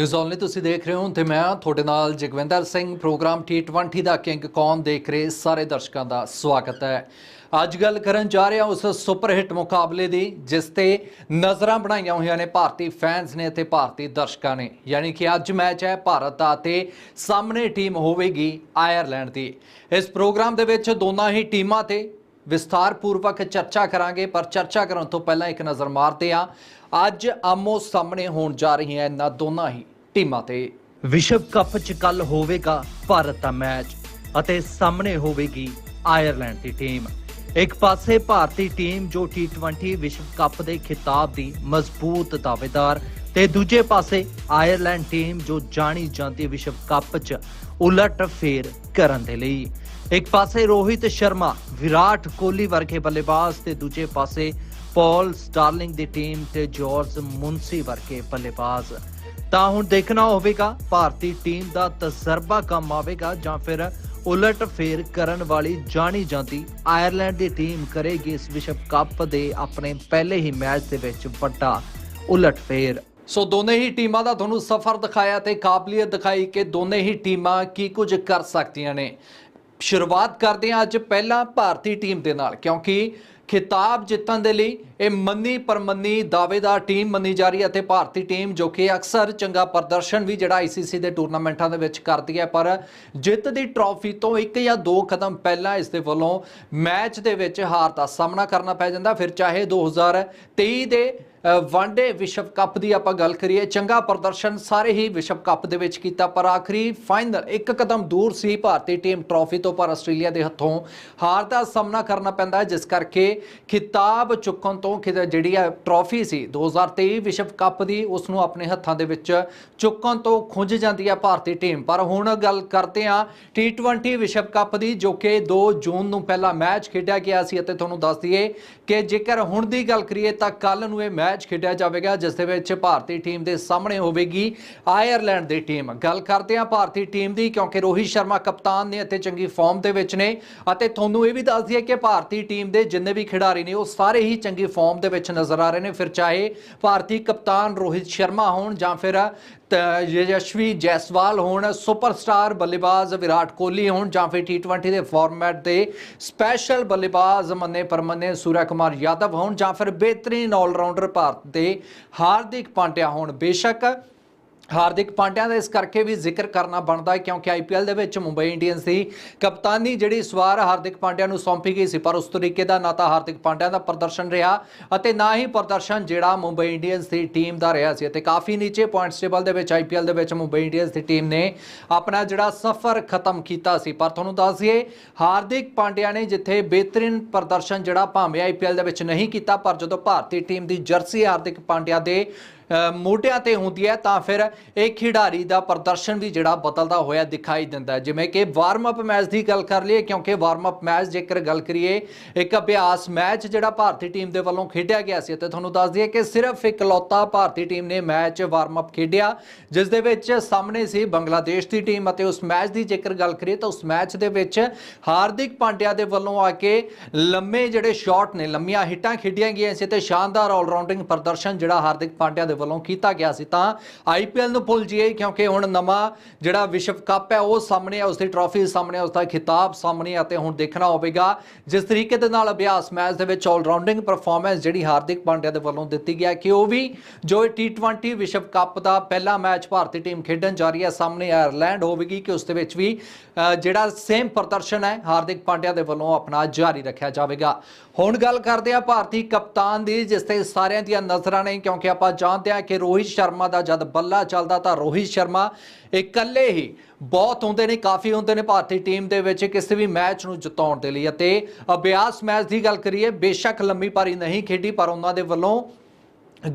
News only ਤੁਸੀਂ ਦੇਖ ਰਹੇ ਹੋ ਤੇ ਮੈਂ ਤੁਹਾਡੇ ਨਾਲ ਜਗਵਿੰਦਰ ਸਿੰਘ, ਪ੍ਰੋਗਰਾਮ T20 ਦਾ ਕਿੰਗ ਕੌਨ ਦੇਖ ਰਹੇ ਸਾਰੇ ਦਰਸ਼ਕਾਂ ਦਾ ਸਵਾਗਤ ਹੈ। ਅੱਜ ਗੱਲ ਕਰਨ ਜਾ ਰਹੇ ਹਾਂ ਉਸ ਸੁਪਰ ਹਿੱਟ ਮੁਕਾਬਲੇ ਦੀ, ਜਿਸ ਤੇ ਨਜ਼ਰਾਂ ਬਣਾਈਆਂ ਹੋਈਆਂ ਨੇ ਭਾਰਤੀ ਫੈਨਸ ਨੇ ਤੇ ਭਾਰਤੀ ਦਰਸ਼ਕਾਂ ਨੇ। ਯਾਨੀ ਕਿ ਅੱਜ ਮੈਚ ਹੈ ਭਾਰਤ ਦਾ ਤੇ ਸਾਹਮਣੇ ਟੀਮ ਹੋਵੇਗੀ ਆਇਰਲੈਂਡ ਦੀ। ਇਸ ਪ੍ਰੋਗਰਾਮ ਦੇ ਵਿੱਚ ਦੋਨਾਂ ਹੀ ਟੀਮਾਂ ਤੇ ਵਿਸਥਾਰ ਪੂਰਵਕ ਚਰਚਾ ਕਰਾਂਗੇ, ਪਰ ਚਰਚਾ ਕਰਨ ਤੋਂ ਪਹਿਲਾਂ ਇੱਕ ਨਜ਼ਰ ਮਾਰਦੇ ਹਾਂ। ਅੱਜ ਆਮੋ ਸਾਹਮਣੇ ਹੋਣ ਜਾ ਰਹੀਆਂ ਇਹਨਾਂ ਦੋਨਾਂ ਹੀ ਟੀਮਾਂ ਤੇ। ਵਿਸ਼ਵ ਕੱਪ 'ਚ ਕੱਲ ਹੋਵੇਗਾ ਭਾਰਤ ਦਾ ਮੈਚ ਅਤੇ ਸਾਹਮਣੇ ਹੋਵੇਗੀ ਆਇਰਲੈਂਡ ਦੀ ਟੀਮ। ਇੱਕ ਪਾਸੇ ਭਾਰਤੀ ਟੀਮ ਜੋ T20 ਵਿਸ਼ਵ ਕੱਪ ਦੇ ਖਿਤਾਬ ਦੀ ਮਜ਼ਬੂਤ ਦਾਅਵੇਦਾਰ ਤੇ ਦੂਜੇ ਪਾਸੇ ਆਇਰਲੈਂਡ ਟੀਮ ਜੋ ਜਾਣੀ ਜਾਂਦੀ ਵਿਸ਼ਵ ਕੱਪ 'ਚ ਉਲਟ ਫੇਰ ਕਰਨ ਦੇ ਲਈ। ਇੱਕ ਪਾਸੇ ਰੋਹਿਤ ਸ਼ਰਮਾ, ਵਿਰਾਟ ਕੋਹਲੀ ਵਰਗੇ ਬੱਲੇਬਾਜ਼ ਤੇ ਦੂਜੇ ਪਾਸੇ ਪੌਲ ਸਟਾਰਲਿੰਗ ਦੀ ਟੀਮ ਤੇ ਜਾਰਜ ਮੁੰਸੀ ਵਰਗੇ ਬੱਲੇਬਾਜ਼। ਤਾਂ ਹੁਣ ਦੇਖਣਾ ਹੋਵੇਗਾ, ਭਾਰਤੀ ਟੀਮ ਦਾ ਤਜਰਬਾ ਕੰਮ ਆਵੇਗਾ ਜਾਂ ਫਿਰ ਉਲਟ ਫੇਰ ਕਰਨ ਵਾਲੀ ਜਾਣੀ ਜਾਂਦੀ ਆਇਰਲੈਂਡ ਦੀ ਟੀਮ ਕਰੇਗੀ ਇਸ ਵਿਸ਼ਵ ਕੱਪ ਦੇ ਆਪਣੇ ਪਹਿਲੇ ਹੀ ਮੈਚ ਦੇ ਵਿੱਚ ਵੱਡਾ ਉਲਟ ਫੇਰ। ਸੋ ਦੋਨੇ ਹੀ ਟੀਮਾਂ ਦਾ ਤੁਹਾਨੂੰ ਸਫ਼ਰ ਦਿਖਾਇਆ ਤੇ ਕਾਬਲੀਅਤ ਦਿਖਾਈ ਕਿ ਦੋਨੇ ਹੀ ਟੀਮਾਂ ਕੀ ਕੁਝ ਕਰ ਸਕਦੀਆਂ ਨੇ। ਸ਼ੁਰੂਆਤ ਕਰਦੇ ਹਾਂ ਅੱਜ ਪਹਿਲਾਂ ਭਾਰਤੀ ਟੀਮ ਦੇ ਨਾਲ, ਕਿਉਂਕਿ ਖਿਤਾਬ ਜਿੱਤਣ ਦੇ ਲਈ ਇਹ ਮੰਨੀ ਪਰਮੰਨੀ ਦਾਅਵੇਦਾਰ ਟੀਮ ਮੰਨੀ ਜਾ ਰਹੀ ਹੈ ਅਤੇ ਭਾਰਤੀ ਟੀਮ ਜੋ ਕਿ ਅਕਸਰ ਚੰਗਾ ਪ੍ਰਦਰਸ਼ਨ ਵੀ ਜਿਹੜਾ ਆਈਸੀਸੀ ਦੇ ਟੂਰਨਾਮੈਂਟਾਂ ਦੇ ਵਿੱਚ ਕਰਦੀ ਹੈ, ਪਰ ਜਿੱਤ ਦੀ ਟਰੋਫੀ ਤੋਂ ਇੱਕ ਜਾਂ ਦੋ ਕਦਮ ਪਹਿਲਾਂ ਇਸ ਦੇ ਵੱਲੋਂ ਮੈਚ ਦੇ ਵਿੱਚ ਹਾਰ ਦਾ ਸਾਹਮਣਾ ਕਰਨਾ ਪੈ ਜਾਂਦਾ। ਫਿਰ ਚਾਹੇ 2023 ਦੇ ਵਨਡੇ ਵਿਸ਼ਵ ਕੱਪ ਦੀ ਆਪਾਂ ਗੱਲ ਕਰੀਏ, ਚੰਗਾ ਪ੍ਰਦਰਸ਼ਨ ਸਾਰੇ ਹੀ ਵਿਸ਼ਵ ਕੱਪ ਦੇ ਵਿੱਚ ਕੀਤਾ, ਪਰ ਆਖਰੀ ਫਾਈਨਲ ਇੱਕ ਕਦਮ ਦੂਰ ਸੀ ਭਾਰਤੀ ਟੀਮ ਟਰਾਫੀ ਤੋਂ, ਪਰ ਆਸਟ੍ਰੇਲੀਆ ਦੇ ਹੱਥੋਂ ਹਾਰ ਦਾ ਸਾਹਮਣਾ ਕਰਨਾ ਪੈਂਦਾ ਜਿਸ ਕਰਕੇ ਖਿਤਾਬ ਚੁੱਕਣ ਤੋਂ ਖਿਤਾ ਜਿਹੜੀ ਆ ਟਰਾਫੀ ਸੀ 2023 ਵਿਸ਼ਵ ਕੱਪ ਦੀ, ਉਸ ਨੂੰ ਆਪਣੇ ਹੱਥਾਂ ਦੇ ਵਿੱਚ ਚੁੱਕਣ ਤੋਂ ਖੁੰਝ ਜਾਂਦੀ ਹੈ ਭਾਰਤੀ ਟੀਮ। ਪਰ ਹੁਣ ਗੱਲ ਕਰਦੇ ਹਾਂ T20 ਵਿਸ਼ਵ ਕੱਪ ਦੀ, ਜੋ ਕਿ 2 ਜੂਨ ਨੂੰ ਪਹਿਲਾ ਮੈਚ ਖੇਡਿਆ ਗਿਆ ਸੀ, ਅਤੇ ਤੁਹਾਨੂੰ ਦੱਸ ਦਈਏ ਕਿ ਜੇਕਰ ਹੁਣ ਦੀ ਗੱਲ ਕਰੀਏ, ਤਾਂ ਕੱਲ ਨੂੰ ਇਹ ਮੈਚ ਖੇਡਿਆ ਜਾਵੇਗਾ, ਜਿਸ ਦੇ ਵਿੱਚ ਭਾਰਤੀ ਟੀਮ ਦੇ ਸਾਹਮਣੇ ਹੋਵੇਗੀ ਆਇਰਲੈਂਡ ਦੀ ਟੀਮ। ਗੱਲ ਕਰਦੇ ਹਾਂ ਭਾਰਤੀ ਟੀਮ ਦੀ, ਕਿਉਂਕਿ ਰੋਹਿਤ ਸ਼ਰਮਾ ਕਪਤਾਨ ਨੇ ਅਤੇ ਚੰਗੀ ਫਾਰਮ ਦੇ ਵਿੱਚ ਨੇ। ਅਤੇ ਤੁਹਾਨੂੰ ਇਹ ਵੀ ਦੱਸ ਦਈਏ ਕਿ ਭਾਰਤੀ ਟੀਮ ਦੇ ਜਿੰਨੇ ਵੀ ਖਿਡਾਰੀ ਨੇ, ਉਹ ਸਾਰੇ ਹੀ ਚੰਗੀ ਫਾਰਮ ਦੇ ਵਿੱਚ ਨਜ਼ਰ ਆ ਰਹੇ ਨੇ। ਫਿਰ ਚਾਹੇ ਭਾਰਤੀ ਕਪਤਾਨ ਰੋਹਿਤ ਸ਼ਰਮਾ ਹੋਣ ਜਾਂ ਫਿਰ ਯਸ਼ਵੀ ਜੈਸਵਾਲ ਹੋਣ, ਸੁਪਰਸਟਾਰ ਬੱਲੇਬਾਜ਼ ਵਿਰਾਟ ਕੋਹਲੀ ਹੋਣ, ਜਾਂ ਫਿਰ T20 ਦੇ ਫਾਰਮੈਟ ਦੇ ਸਪੈਸ਼ਲ ਬੱਲੇਬਾਜ਼ ਮੰਨੇ ਪਰਮੰਨੇ ਸੂਰਿਆ ਕੁਮਾਰ ਯਾਦਵ ਹੋਣ, ਜਾਂ ਫਿਰ ਬਿਹਤਰੀਨ ਆਲਰਾਊਂਡਰ ਭਾਰਤ ਦੇ ਹਾਰਦਿਕ ਪਾਂਡਿਆ ਹੋਣ। ਬੇਸ਼ੱਕ ਹਾਰਦਿਕ ਪਾਂਡਿਆ ਦਾ ਇਸ ਕਰਕੇ ਵੀ ਜ਼ਿਕਰ ਕਰਨਾ ਬਣਦਾ ਹੈ ਕਿਉਂਕਿ ਆਈਪੀਐਲ ਦੇ ਵਿੱਚ ਮੁੰਬਈ ਇੰਡੀਅਨਸ ਦੀ ਕਪਤਾਨੀ ਜਿਹੜੀ ਇਸ ਵਾਰ ਹਾਰਦਿਕ ਪਾਂਡਿਆ ਨੂੰ ਸੌਂਪੀ ਗਈ ਸੀ, ਪਰ ਉਸ ਤਰੀਕੇ ਦਾ ਨਾ ਤਾਂ ਹਾਰਦਿਕ ਪਾਂਡਿਆ ਦਾ ਪ੍ਰਦਰਸ਼ਨ ਰਿਹਾ ਅਤੇ ਨਾ ਹੀ ਪ੍ਰਦਰਸ਼ਨ ਜਿਹੜਾ ਮੁੰਬਈ ਇੰਡੀਅਨਸ ਦੀ ਟੀਮ ਦਾ ਰਿਹਾ ਸੀ ਅਤੇ ਕਾਫੀ ਨੀਚੇ ਪੁਆਇੰਟਸ ਟੇਬਲ ਦੇ ਵਿੱਚ ਆਈਪੀਐਲ ਦੇ ਵਿੱਚ ਮੁੰਬਈ ਇੰਡੀਅਨਸ ਦੀ ਟੀਮ ਨੇ ਆਪਣਾ ਜਿਹੜਾ ਸਫ਼ਰ ਖਤਮ ਕੀਤਾ ਸੀ। ਪਰ ਤੁਹਾਨੂੰ ਦੱਸ ਦਈਏ, ਹਾਰਦਿਕ ਪਾਂਡਿਆ ਨੇ ਜਿੱਥੇ ਬਿਹਤਰੀਨ ਪ੍ਰਦਰਸ਼ਨ ਜਿਹੜਾ ਭਾਵੇਂ ਆਈਪੀਐਲ ਦੇ ਵਿੱਚ ਨਹੀਂ ਕੀਤਾ, ਪਰ ਜਦੋਂ ਭਾਰਤੀ ਟੀਮ ਦੀ ਜਰਸੀ ਹਾਰਦਿਕ ਪਾਂਡਿਆ ਦੇ ਮੋਢਿਆਂ ਤੇ ਹੁੰਦੀ ਹੈ, ਤਾਂ ਫਿਰ ਇਹ ਖਿਡਾਰੀ ਦਾ ਪ੍ਰਦਰਸ਼ਨ ਵੀ ਜਿਹੜਾ ਬਦਲਦਾ ਹੋਇਆ ਦਿਖਾਈ ਦਿੰਦਾ ਹੈ। ਜਿਵੇਂ ਕਿ ਵਾਰਮ ਅਪ ਮੈਚ ਦੀ ਗੱਲ ਕਰ ਲਈਏ, ਕਿਉਂਕਿ ਵਾਰਮ ਅਪ ਮੈਚ ਜੇਕਰ ਗੱਲ ਕਰੀਏ, ਇੱਕ ਅਭਿਆਸ ਮੈਚ ਜਿਹੜਾ ਭਾਰਤੀ ਟੀਮ ਦੇ ਵੱਲੋਂ ਖੇਡਿਆ ਗਿਆ ਸੀ। ਤੇ ਤੁਹਾਨੂੰ ਦੱਸ ਦਈਏ ਕਿ ਸਿਰਫ ਇਕਲੌਤਾ ਭਾਰਤੀ ਟੀਮ ਨੇ ਮੈਚ ਵਾਰਮ ਅਪ ਖੇਡਿਆ, ਜਿਸ ਦੇ ਵਿੱਚ ਸਾਹਮਣੇ ਸੀ ਬੰਗਲਾਦੇਸ਼ ਦੀ ਟੀਮ ਅਤੇ ਉਸ ਮੈਚ ਦੀ ਜੇਕਰ ਗੱਲ ਕਰੀਏ, ਤਾਂ ਉਸ ਮੈਚ ਦੇ ਵਿੱਚ ਹਾਰਦਿਕ ਪਾਂਡਿਆ ਦੇ ਵੱਲੋਂ ਆ ਕੇ ਲੰਮੇ ਜਿਹੜੇ ਸ਼ਾਟ ਨੇ, ਲੰਮੀਆਂ ਹਿੱਟਾਂ ਖੇਡੀਆਂ ਗਈਆਂ ਸੀ ਤੇ ਸ਼ਾਨਦਾਰ ਆਲਰਾਊਂਡਿੰਗ ਪ੍ਰਦਰਸ਼ਨ ਜਿਹੜਾ ਹਾਰਦਿਕ ਪਾਂਡਿਆ ਦੇ ਵੱਲੋਂ ਕੀਤਾ ਗਿਆ ਸੀ। ਤਾਂ ਆਈਪੀਐਲ ਨੂੰ ਭੁੱਲ ਜਾਈਏ ਕਿਉਂਕਿ ਹੁਣ ਨਵਾਂ ਜਿਹੜਾ ਵਿਸ਼ਵ ਕੱਪ ਹੈ, ਉਹ ਸਾਹਮਣੇ ਹੈ ਉਸ ਦੀ ਟਰਾਫੀ ਸਾਹਮਣੇ ਹੈ ਉਸ ਦਾ ਖਿਤਾਬ ਸਾਹਮਣੇ ਹੈ ਅਤੇ ਹੁਣ ਦੇਖਣਾ ਹੋਵੇਗਾ। ਜਿਸ ਤਰੀਕੇ ਦੇ ਨਾਲ ਅਭਿਆਸ ਮੈਚ ਦੇ ਵਿੱਚ ਆਲਰਾਊਂਡਿੰਗ ਪਰਫਾਰਮੈਂਸ ਜਿਹੜੀ ਹਾਰਦਿਕ ਪਾਂਡਿਆ ਦੇ ਵੱਲੋਂ ਦਿੱਤੀ ਗਿਆ ਕਿ ਉਹ ਵੀ ਜੋ T20 ਵਿਸ਼ਵ ਕੱਪ ਦਾ ਪਹਿਲਾ ਮੈਚ ਭਾਰਤੀ ਟੀਮ ਖੇਡਣ ਜਾ ਰਹੀ ਹੈ ਸਾਹਮਣੇ ਆਇਰਲੈਂਡ ਹੋਵੇਗੀ ਕਿ ਉਸ ਦੇ ਵਿੱਚ ਵੀ ਜਿਹੜਾ ਸੇਮ ਪ੍ਰਦਰਸ਼ਨ ਹੈ, ਹਾਰਦਿਕ ਪਾਂਡਿਆ ਦੇ ਵੱਲੋਂ ਆਪਣਾ ਜਾਰੀ ਰੱਖਿਆ ਜਾਵੇਗਾ। ਹੁਣ ਗੱਲ ਕਰਦੇ ਆ ਭਾਰਤੀ ਕਪਤਾਨ ਦੀ, ਜਿਸ ਤੇ ਸਾਰਿਆਂ ਦੀਆਂ ਨਜ਼ਰਾਂ ਨੇ, ਕਿਉਂਕਿ ਆਪਾਂ ਜਾਣਦੇ ਆ ਕਿ ਰੋਹਿਤ ਸ਼ਰਮਾ ਦਾ ਜਦ ਬੱਲਾ ਚੱਲਦਾ ਤਾਂ ਰੋਹਿਤ ਸ਼ਰਮਾ ਇਕੱਲੇ ਹੀ ਬਹੁਤ ਹੁੰਦੇ ਨੇ, ਕਾਫੀ ਹੁੰਦੇ ਨੇ ਭਾਰਤੀ ਟੀਮ ਦੇ ਵਿੱਚ ਕਿਸੇ ਵੀ ਮੈਚ ਨੂੰ ਜਿਤਾਉਣ ਦੇ ਲਈ। ਅਤੇ ਅਭਿਆਸ ਮੈਚ ਦੀ ਗੱਲ ਕਰੀਏ, ਬੇਸ਼ੱਕ ਲੰਮੀ ਪਾਰੀ ਨਹੀਂ ਖੇਡੀ, ਪਰ ਉਹਨਾਂ ਦੇ ਵੱਲੋਂ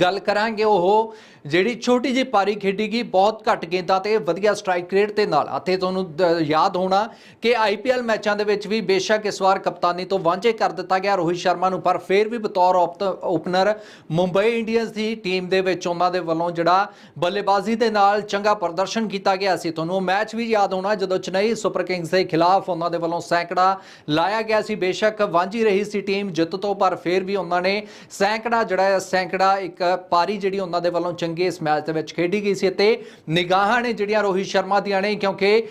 ਗੱਲ ਕਰਾਂਗੇ। ਉਹ ਜਿਹੜੀ ਛੋਟੀ ਜਿਹੀ ਪਾਰੀ ਖੇਡੀ ਗਈ, ਬਹੁਤ ਘੱਟ ਗੇਂਦਾਂ ਤੇ ਵਧੀਆ ਸਟ੍ਰਾਈਕ ਰੇਟ ਦੇ ਨਾਲ। ਅਤੇ ਤੁਹਾਨੂੰ ਯਾਦ ਹੋਣਾ ਕਿ ਆਈਪੀਐਲ ਮੈਚਾਂ ਦੇ ਵਿੱਚ ਵੀ ਬੇਸ਼ੱਕ ਇਸ ਵਾਰ ਕਪਤਾਨੀ ਤੋਂ ਵਾਂਝੇ ਕਰ ਦਿੱਤਾ ਗਿਆ ਰੋਹਿਤ ਸ਼ਰਮਾ ਨੂੰ, ਪਰ ਫਿਰ ਵੀ ਬਤੌਰ ਓਪਨਰ ਮੁੰਬਈ ਇੰਡੀਅਨਸ ਦੀ ਟੀਮ ਦੇ ਵਿੱਚ ਉਹਨਾਂ ਦੇ ਵੱਲੋਂ ਜਿਹੜਾ ਬੱਲੇਬਾਜ਼ੀ ਦੇ ਨਾਲ ਚੰਗਾ ਪ੍ਰਦਰਸ਼ਨ ਕੀਤਾ ਗਿਆ ਸੀ। ਤੁਹਾਨੂੰ ਉਹ ਮੈਚ ਵੀ ਯਾਦ ਹੋਣਾ ਜਦੋਂ ਚੇਨਈ ਸੁਪਰ ਕਿੰਗਸ ਦੇ ਖਿਲਾਫ ਉਹਨਾਂ ਦੇ ਵੱਲੋਂ ਸੈਂਕੜਾ ਲਾਇਆ ਗਿਆ ਸੀ। ਬੇਸ਼ੱਕ ਵਾਂਝੀ ਰਹੀ ਸੀ ਟੀਮ ਜਿੱਤ ਤੋਂ, ਪਰ ਫਿਰ ਵੀ ਉਹਨਾਂ ਨੇ ਸੈਂਕੜਾ ਜਿਹੜਾ ਸੈਂਕੜਾ ਇੱਕ ਪਾਰੀ ਜਿਹੜੀ ਉਹਨਾਂ ਦੇ ਵੱਲੋਂ ਚੰਗੀ ਚੰਗੀ ਇਸ ਮੈਚ ਦੇ ਵਿੱਚ ਖੇਡੀ ਗਈ ਸੀ ਅਤੇ ਨਿਗਾਹਾਂ ਨੇ ਜਿਹੜੀਆਂ ਰੋਹਿਤ ਸ਼ਰਮਾ ਦੀਆਂ ਨੇ, ਕਿਉਂਕਿ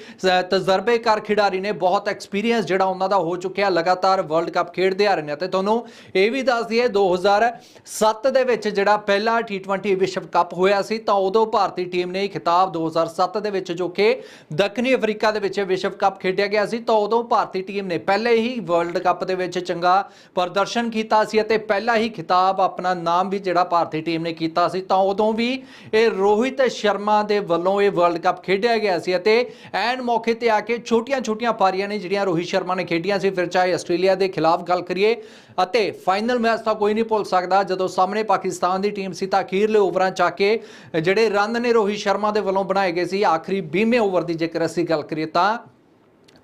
ਤਜਰਬੇਕਾਰ ਖਿਡਾਰੀ ਨੇ ਬਹੁਤ ਐਕਸਪੀਰੀਅੰਸ ਜਿਹੜਾ ਉਹਨਾਂ ਦਾ ਹੋ ਚੁੱਕਿਆ, ਲਗਾਤਾਰ ਵਰਲਡ ਕੱਪ ਖੇਡਦੇ ਆ ਰਹੇ ਨੇ। ਤੇ ਤੁਹਾਨੂੰ ਇਹ ਵੀ ਦੱਸ ਦਈਏ 2007 ਦੇ ਵਿੱਚ ਜਿਹੜਾ ਪਹਿਲਾ T20 ਵਿਸ਼ਵ ਕੱਪ ਹੋਇਆ ਸੀ, ਤਾਂ ਉਦੋਂ ਭਾਰਤੀ ਟੀਮ ਨੇ ਇਹ ਖਿਤਾਬ 2007 ਦੇ ਵਿੱਚ ਜੋ ਕਿ ਦੱਖਣੀ ਅਫਰੀਕਾ ਦੇ ਵਿੱਚ ਵਿਸ਼ਵ ਕੱਪ ਖੇਡਿਆ ਗਿਆ ਸੀ, ਤਾਂ ਉਦੋਂ ਭਾਰਤੀ ਟੀਮ ਨੇ ਪਹਿਲੇ ਹੀ ਵਰਲਡ ਕੱਪ ਦੇ ਵਿੱਚ ਚੰਗਾ ਪ੍ਰਦਰਸ਼ਨ ਕੀਤਾ ਸੀ ਅਤੇ ਪਹਿਲਾ ਹੀ ਖਿਤਾਬ ਆਪਣਾ ਨਾਮ ਵੀ ਜਿਹੜਾ ਭਾਰਤੀ ਟੀਮ ਨੇ ਕੀਤਾ ਸੀ, ਤਾਂ ਉਦੋਂ ਵੀ ਇਹ ਰੋਹਿਤ ਸ਼ਰਮਾ ਦੇ ਵੱਲੋਂ ਇਹ ਵਰਲਡ ਕੱਪ ਖੇਡਿਆ ਗਿਆ ਸੀ ਅਤੇ ਐਨ ਮੌਕੇ ਤੇ ਆ ਕੇ ਛੋਟੀਆਂ-ਛੋਟੀਆਂ ਪਾਰੀਆਂ ਨੇ ਜਿਹੜੀਆਂ ਰੋਹਿਤ ਸ਼ਰਮਾ ਨੇ ਖੇਡੀਆਂ ਸੀ, ਫਿਰ ਚਾਹੇ ਆਸਟ੍ਰੇਲੀਆ ਦੇ ਖਿਲਾਫ ਗੱਲ ਕਰੀਏ ਅਤੇ ਫਾਈਨਲ ਮੈਚ ਤਾਂ ਕੋਈ ਨਹੀਂ ਭੁੱਲ ਸਕਦਾ, ਜਦੋਂ ਸਾਹਮਣੇ ਪਾਕਿਸਤਾਨ ਦੀ ਟੀਮ ਸੀ ਤਾਂ ਅਖੀਰਲੇ ਓਵਰਾਂ ਚ ਆ ਕੇ ਜਿਹੜੇ ਰਨ ਨੇ ਰੋਹਿਤ ਸ਼ਰਮਾ ਦੇ ਵੱਲੋਂ ਬਣਾਏ ਗਏ ਸੀ, ਆਖਰੀ 20ਵੇਂ ਓਵਰ ਦੀ ਜੇਕਰ ਅਸੀਂ ਗੱਲ ਕਰੀਏ ਤਾਂ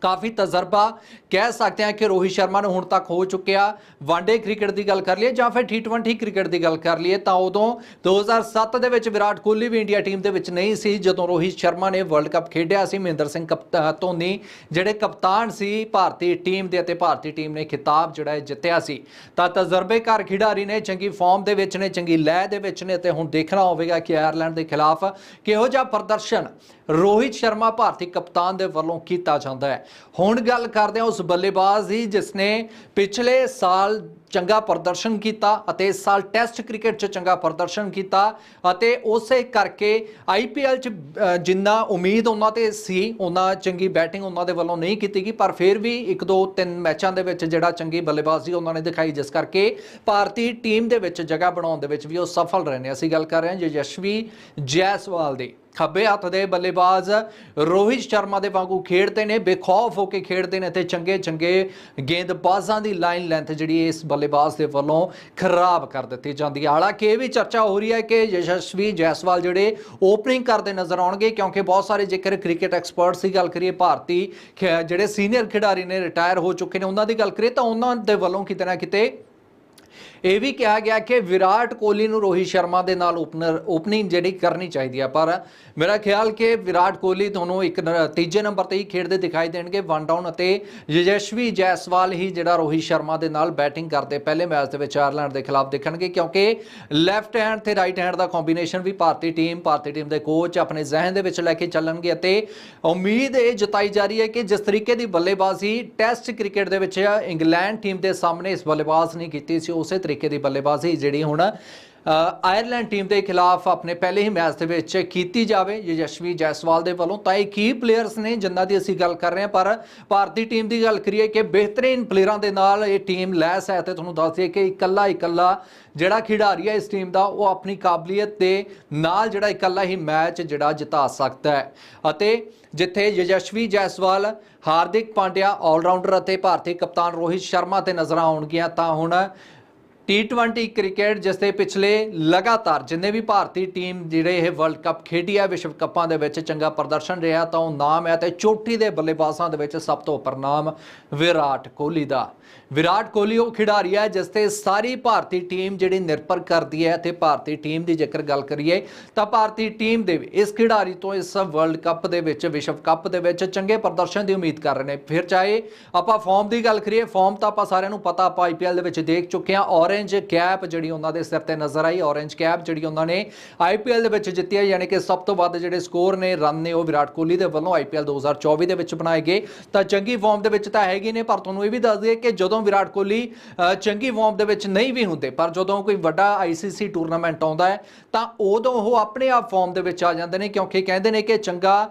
ਕਾਫੀ ਤਜਰਬਾ ਕਹਿ ਸਕਦੇ ਹਾਂ ਕਿ ਰੋਹਿਤ ਸ਼ਰਮਾ ਨੂੰ ਹੁਣ ਤੱਕ ਹੋ ਚੁੱਕਿਆ। ਵਨਡੇ ਕ੍ਰਿਕਟ ਦੀ ਗੱਲ ਕਰ ਲਈਏ ਜਾਂ ਫਿਰ T20 ਕ੍ਰਿਕਟ ਦੀ ਗੱਲ ਕਰ ਲਈਏ ਤਾਂ ਉਦੋਂ 2007 ਦੇ ਵਿੱਚ ਵਿਰਾਟ ਕੋਹਲੀ ਵੀ ਇੰਡੀਆ ਟੀਮ ਦੇ ਵਿੱਚ ਨਹੀਂ ਸੀ, ਜਦੋਂ ਰੋਹਿਤ ਸ਼ਰਮਾ ਨੇ ਵਰਲਡ ਕੱਪ ਖੇਡਿਆ ਸੀ। ਮਹਿੰਦਰ ਸਿੰਘ ਕਪਤਾ ਧੋਨੀ ਜਿਹੜੇ ਕਪਤਾਨ ਸੀ, ਭਾਰਤੀ ਟੀਮ ਦੇ ਅਤੇ ਭਾਰਤੀ ਟੀਮ ਨੇ ਖਿਤਾਬ ਜਿਹੜਾ ਹੈ ਜਿੱਤਿਆ ਸੀ। ਤਾਂ ਤਜਰਬੇਕਾਰ ਖਿਡਾਰੀ ਨੇ, ਚੰਗੀ ਫਾਰਮ ਦੇ ਵਿੱਚ ਨੇ, ਚੰਗੀ ਲੈਅ ਦੇ ਵਿੱਚ ਨੇ ਤੇ ਹੁਣ ਦੇਖਣਾ ਹੋਵੇਗਾ ਕਿ ਆਇਰਲੈਂਡ ਦੇ ਖਿਲਾਫ ਕਿਹੋ ਜਿਹਾ ਪ੍ਰਦਰਸ਼ਨ ਰੋਹਿਤ ਸ਼ਰਮਾ ਭਾਰਤੀ ਕਪਤਾਨ ਦੇ ਵੱਲੋਂ ਕੀਤਾ ਜਾਂਦਾ ਹੈ। ਹੁਣ ਗੱਲ ਕਰਦੇ ਹਾਂ ਉਸ ਬੱਲੇਬਾਜ਼ ਦੀ ਜਿਸ ਨੇ ਪਿਛਲੇ ਸਾਲ ਚੰਗਾ ਪ੍ਰਦਰਸ਼ਨ ਕੀਤਾ ਅਤੇ ਇਸ ਸਾਲ ਟੈਸਟ ਕ੍ਰਿਕਟ 'ਚ ਚੰਗਾ ਪ੍ਰਦਰਸ਼ਨ ਕੀਤਾ ਅਤੇ ਉਸੇ ਕਰਕੇ ਆਈਪੀਐਲ 'ਚ ਜਿੰਨਾ ਉਮੀਦ ਉਹਨਾਂ ਤੇ ਸੀ, ਉਹਨਾਂ ਚੰਗੀ ਬੈਟਿੰਗ ਉਹਨਾਂ ਦੇ ਵੱਲੋਂ ਨਹੀਂ ਕੀਤੀ ਗਈ, ਪਰ ਫਿਰ ਵੀ ਇੱਕ ਦੋ ਤਿੰਨ ਮੈਚਾਂ ਦੇ ਵਿੱਚ ਜਿਹੜਾ ਚੰਗੀ ਬੱਲੇਬਾਜ਼ੀ ਉਹਨਾਂ ਨੇ ਦਿਖਾਈ, ਜਿਸ ਕਰਕੇ ਭਾਰਤੀ ਟੀਮ ਦੇ ਵਿੱਚ ਜਗ੍ਹਾ ਬਣਾਉਣ ਦੇ ਵਿੱਚ ਵੀ ਉਹ ਸਫਲ ਰਹੇ ਨੇ। ਅਸੀਂ ਗੱਲ ਕਰ ਰਹੇ ਹਾਂ ਯਸ਼ਵੀ ਜੈਸਵਾਲ ਦੀ। ਖੱਬੇ ਹੱਥ ਦੇ ਬੱਲੇਬਾਜ਼ ਰੋਹਿਤ ਸ਼ਰਮਾ ਦੇ ਵਾਂਗੂ ਖੇਡਦੇ ਨੇ, ਬੇਖੌਫ ਹੋ ਕੇ ਖੇਡਦੇ ਨੇ ਤੇ ਚੰਗੇ ਚੰਗੇ ਗੇਂਦਬਾਜ਼ਾਂ ਦੀ ਲਾਈਨ ਲੈਂਥ ਜਿਹੜੀ ਇਸ ਬੱਲੇਬਾਜ਼ ਦੇ ਵੱਲੋਂ ਖਰਾਬ ਕਰ ਦਿੱਤੀ ਜਾਂਦੀ ਹੈ। ਹਾਲਾਂਕਿ ਇਹ ਵੀ ਚਰਚਾ ਹੋ ਰਹੀ ਹੈ ਕਿ ਯਸ਼ਸਵੀ ਜੈਸਵਾਲ ਜਿਹੜੇ ਓਪਨਿੰਗ ਕਰਦੇ ਨਜ਼ਰ ਆਉਣਗੇ, ਕਿਉਂਕਿ ਬਹੁਤ ਸਾਰੇ ਜੇਕਰ ਕ੍ਰਿਕਟ ਐਕਸਪਰਟਸ ਦੀ ਗੱਲ ਕਰੀਏ, ਭਾਰਤੀ ਖਿ- ਜਿਹੜੇ ਸੀਨੀਅਰ ਖਿਡਾਰੀ ਨੇ ਰਿਟਾਇਰ ਹੋ ਚੁੱਕੇ ਨੇ, ਉਹਨਾਂ ਦੀ ਗੱਲ ਕਰੀਏ ਤਾਂ ਉਹਨਾਂ ਦੇ ਵੱਲੋਂ ਕਿਤੇ ਨਾ ਕਿਤੇ ਇਹ ਵੀ ਕਿਹਾ ਗਿਆ ਕਿ ਵਿਰਾਟ ਕੋਹਲੀ ਨੂੰ ਰੋਹਿਤ ਸ਼ਰਮਾ ਦੇ ਨਾਲ ਓਪਨਰ ਓਪਨਿੰਗ ਜਿਹੜੀ ਕਰਨੀ ਚਾਹੀਦੀ ਆ। ਪਰ ਮੇਰਾ ਖਿਆਲ ਕਿ ਵਿਰਾਟ ਕੋਹਲੀ ਤੁਹਾਨੂੰ ਇੱਕ ਨ- ਤੀਜੇ ਨੰਬਰ ਤੇ ਹੀ ਖੇਡਦੇ ਦਿਖਾਈ ਦੇਣਗੇ। ਵਨ ਡਾਊਨ ਅਤੇ ਯਜਸ਼ਵੀ ਜੈਸਵਾਲ ਹੀ ਜਿਹੜਾ ਰੋਹਿਤ ਸ਼ਰਮਾ ਦੇ ਨਾਲ ਬੈਟਿੰਗ ਕਰਦੇ ਪਹਿਲੇ ਮੈਚ ਦੇ ਵਿੱਚ ਆਇਰਲੈਂਡ ਦੇ ਖਿਲਾਫ ਦੇਖਣਗੇ। ਕਿਉਂਕਿ ਲੈਫਟ ਹੈਂਡ ਤੇ ਰਾਈਟ ਹੈਂਡ ਦਾ ਕੰਬੀਨੇਸ਼ਨ ਵੀ ਭਾਰਤੀ ਟੀਮ ਭਾਰਤੀ ਟੀਮ ਦੇ ਕੋਚ ਆਪਣੇ ਜ਼ਿਹਨ ਦੇ ਵਿੱਚ ਲੈ ਕੇ ਚੱਲਣਗੇ ਅਤੇ ਉਮੀਦ ਇਹ ਜਤਾਈ ਜਾ ਰਹੀ ਹੈ ਕਿ ਜਿਸ ਤਰੀਕੇ ਦੀ ਬੱਲੇਬਾਜ਼ੀ ਟੈਸਟ ਕ੍ਰਿਕਟ ਦੇ ਵਿੱਚ ਇੰਗਲੈਂਡ ਟੀਮ ਦੇ ਸਾਹਮਣੇ ਇਸ ਬੱਲੇਬਾਜ਼ ਨੇ ਕੀਤੀ ਸੀ, ਉਸੇ ਤਰੀਕੇ ਦੀ ਬੱਲੇਬਾਜ਼ੀ ਜਿਹੜੀ ਹੁਣ ਆਇਰਲੈਂਡ ਟੀਮ ਦੇ ਖਿਲਾਫ ਆਪਣੇ ਪਹਿਲੇ ਹੀ ਮੈਚ ਦੇ ਵਿੱਚ ਕੀਤੀ ਜਾਵੇ। ਯਸ਼ਵੀ ਜੈਸਵਾਲ ਦੇ ਵੱਲੋਂ ਤਾਂ ਇਹ ਕੀ ਪਲੇਅਰਸ ਨੇ ਜਿਨ੍ਹਾਂ ਦੀ ਅਸੀਂ ਗੱਲ ਕਰ ਰਹੇ ਹਾਂ, ਪਰ ਭਾਰਤੀ ਟੀਮ ਦੀ ਗੱਲ ਕਰੀਏ ਕਿ ਬਿਹਤਰੀਨ ਪਲੇਅਰਾਂ ਦੇ ਨਾਲ ਇਹ ਟੀਮ ਲੈਸ ਹੈ ਤੇ ਤੁਹਾਨੂੰ ਦੱਸ ਦਈਏ ਕਿ ਇਕੱਲਾ ਇਕੱਲਾ ਜਿਹੜਾ ਖਿਡਾਰੀ ਹੈ ਇਸ ਟੀਮ ਦਾ, ਉਹ ਆਪਣੀ ਕਾਬਲੀਅਤ ਦੇ ਨਾਲ ਜਿਹੜਾ ਇਕੱਲਾ ਹੀ ਮੈਚ ਜਿਹੜਾ ਜਿਤਾ ਸਕਦਾ ਹੈ। ਅਤੇ ਜਿੱਥੇ ਯਸ਼ਵੀ ਜੈਸਵਾਲ ਹਾਰਦਿਕ ਪਾਂਡਿਆ ਆਲਰਾਊਂਡਰ ਅਤੇ ਭਾਰਤੀ ਕਪਤਾਨ ਰੋਹਿਤ ਸ਼ਰਮਾ ਤੇ ਨਜ਼ਰ ਆਉਣਗੀਆਂ, ਤਾਂ ਹੁਣ T20 ਕ੍ਰਿਕਟ ਜਿਸ ਦੇ ਪਿਛਲੇ ਲਗਾਤਾਰ ਜਿੰਨੇ ਵੀ ਭਾਰਤੀ ਟੀਮ ਜਿਹੜੇ ਇਹ ਵਰਲਡ ਕੱਪ ਖੇਡੀ ਹੈ ਵਿਸ਼ਵ ਕੱਪਾਂ ਦੇ ਵਿੱਚ ਚੰਗਾ ਪ੍ਰਦਰਸ਼ਨ ਰਿਹਾ, ਤਾਂ ਉਹ ਨਾਮ ਹੈ ਤੇ ਚੋਟੀ ਦੇ ਬੱਲੇਬਾਜ਼ਾਂ ਦੇ ਵਿੱਚ ਸਭ ਤੋਂ ਉੱਪਰ ਨਾਮ ਵਿਰਾਟ ਕੋਹਲੀ ਦਾ। ਵਿਰਾਟ ਕੋਹਲੀ ਉਹ ਖਿਡਾਰੀ ਹੈ ਜਿਸ ਤੇ ਸਾਰੀ ਭਾਰਤੀ ਟੀਮ ਜਿਹੜੀ ਨਿਰਭਰ ਕਰਦੀ ਹੈ ਤੇ ਭਾਰਤੀ ਟੀਮ ਦੀ ਜੇਕਰ ਗੱਲ ਕਰੀਏ ਤਾਂ ਭਾਰਤੀ ਟੀਮ ਦੇ ਵੀ ਇਸ ਖਿਡਾਰੀ ਤੋਂ ਇਸ ਵਰਲਡ ਕੱਪ ਦੇ ਵਿੱਚ, ਵਿਸ਼ਵ ਕੱਪ ਦੇ ਵਿੱਚ ਚੰਗੇ ਪ੍ਰਦਰਸ਼ਨ ਦੀ ਉਮੀਦ ਕਰ ਰਹੇ ਨੇ। ਫਿਰ ਚਾਹੇ ਆਪਾਂ ਫਾਰਮ ਦੀ ਗੱਲ ਕਰੀਏ ਫਾਰਮ ਤਾਂ ਆਪਾਂ ਸਾਰਿਆਂ ਨੂੰ ਪਤਾ, ਆਪਾਂ ਆਈਪੀਐਲ ਦੇ ਵਿੱਚ ਦੇਖ ਚੁੱਕੇ ਹਾਂ। ਔਰੇਂਜ ਕੈਪ ਜਿਹੜੀ ਉਹਨਾਂ ਦੇ ਸਿਰ ਤੇ ਨਜ਼ਰ ਆਈ ਔਰੇਂਜ ਕੈਪ ਜਿਹੜੀ ਉਹਨਾਂ ਨੇ ਆਈਪੀਐਲ ਦੇ ਵਿੱਚ ਜਿੱਤੀ ਹੈ, ਯਾਨੀ ਕਿ ਸਭ ਤੋਂ ਵੱਧ ਜਿਹੜੇ ਸਕੋਰ ਨੇ ਰਨ ਨੇ ਉਹ ਵਿਰਾਟ ਕੋਹਲੀ ਦੇ ਵੱਲੋਂ ਆਈਪੀਐਲ 2024 ਦੇ ਵਿੱਚ ਬਣਾਏ ਗਏ। ਤਾਂ ਚੰਗੀ ਫਾਰਮ ਦੇ ਵਿੱਚ ਤਾਂ ਹੈਗੇ ਨੇ, ਪਰ ਤੁਹਾਨੂੰ ਇਹ ਵੀ ਦੱਸ ਦਈਏ ਕਿ ਜਦੋਂ ਵਿਰਾਟ ਕੋਹਲੀ ਚੰਗੀ ਫਾਰਮ ਦੇ ਵਿੱਚ ਨਹੀਂ ਵੀ ਹੁੰਦੇ, ਪਰ ਜਦੋਂ ਕੋਈ ਵੱਡਾ ਆਈਸੀਸੀ ਟੂਰਨਾਮੈਂਟ ਆਉਂਦਾ ਹੈ, ਤਾਂ ਉਦੋਂ ਉਹ ਆਪਣੇ ਆਪ ਫਾਰਮ ਦੇ ਵਿੱਚ ਆ ਜਾਂਦੇ ਨੇ, ਕਿਉਂਕਿ ਕਹਿੰਦੇ ਨੇ ਕਿ ਚੰਗਾ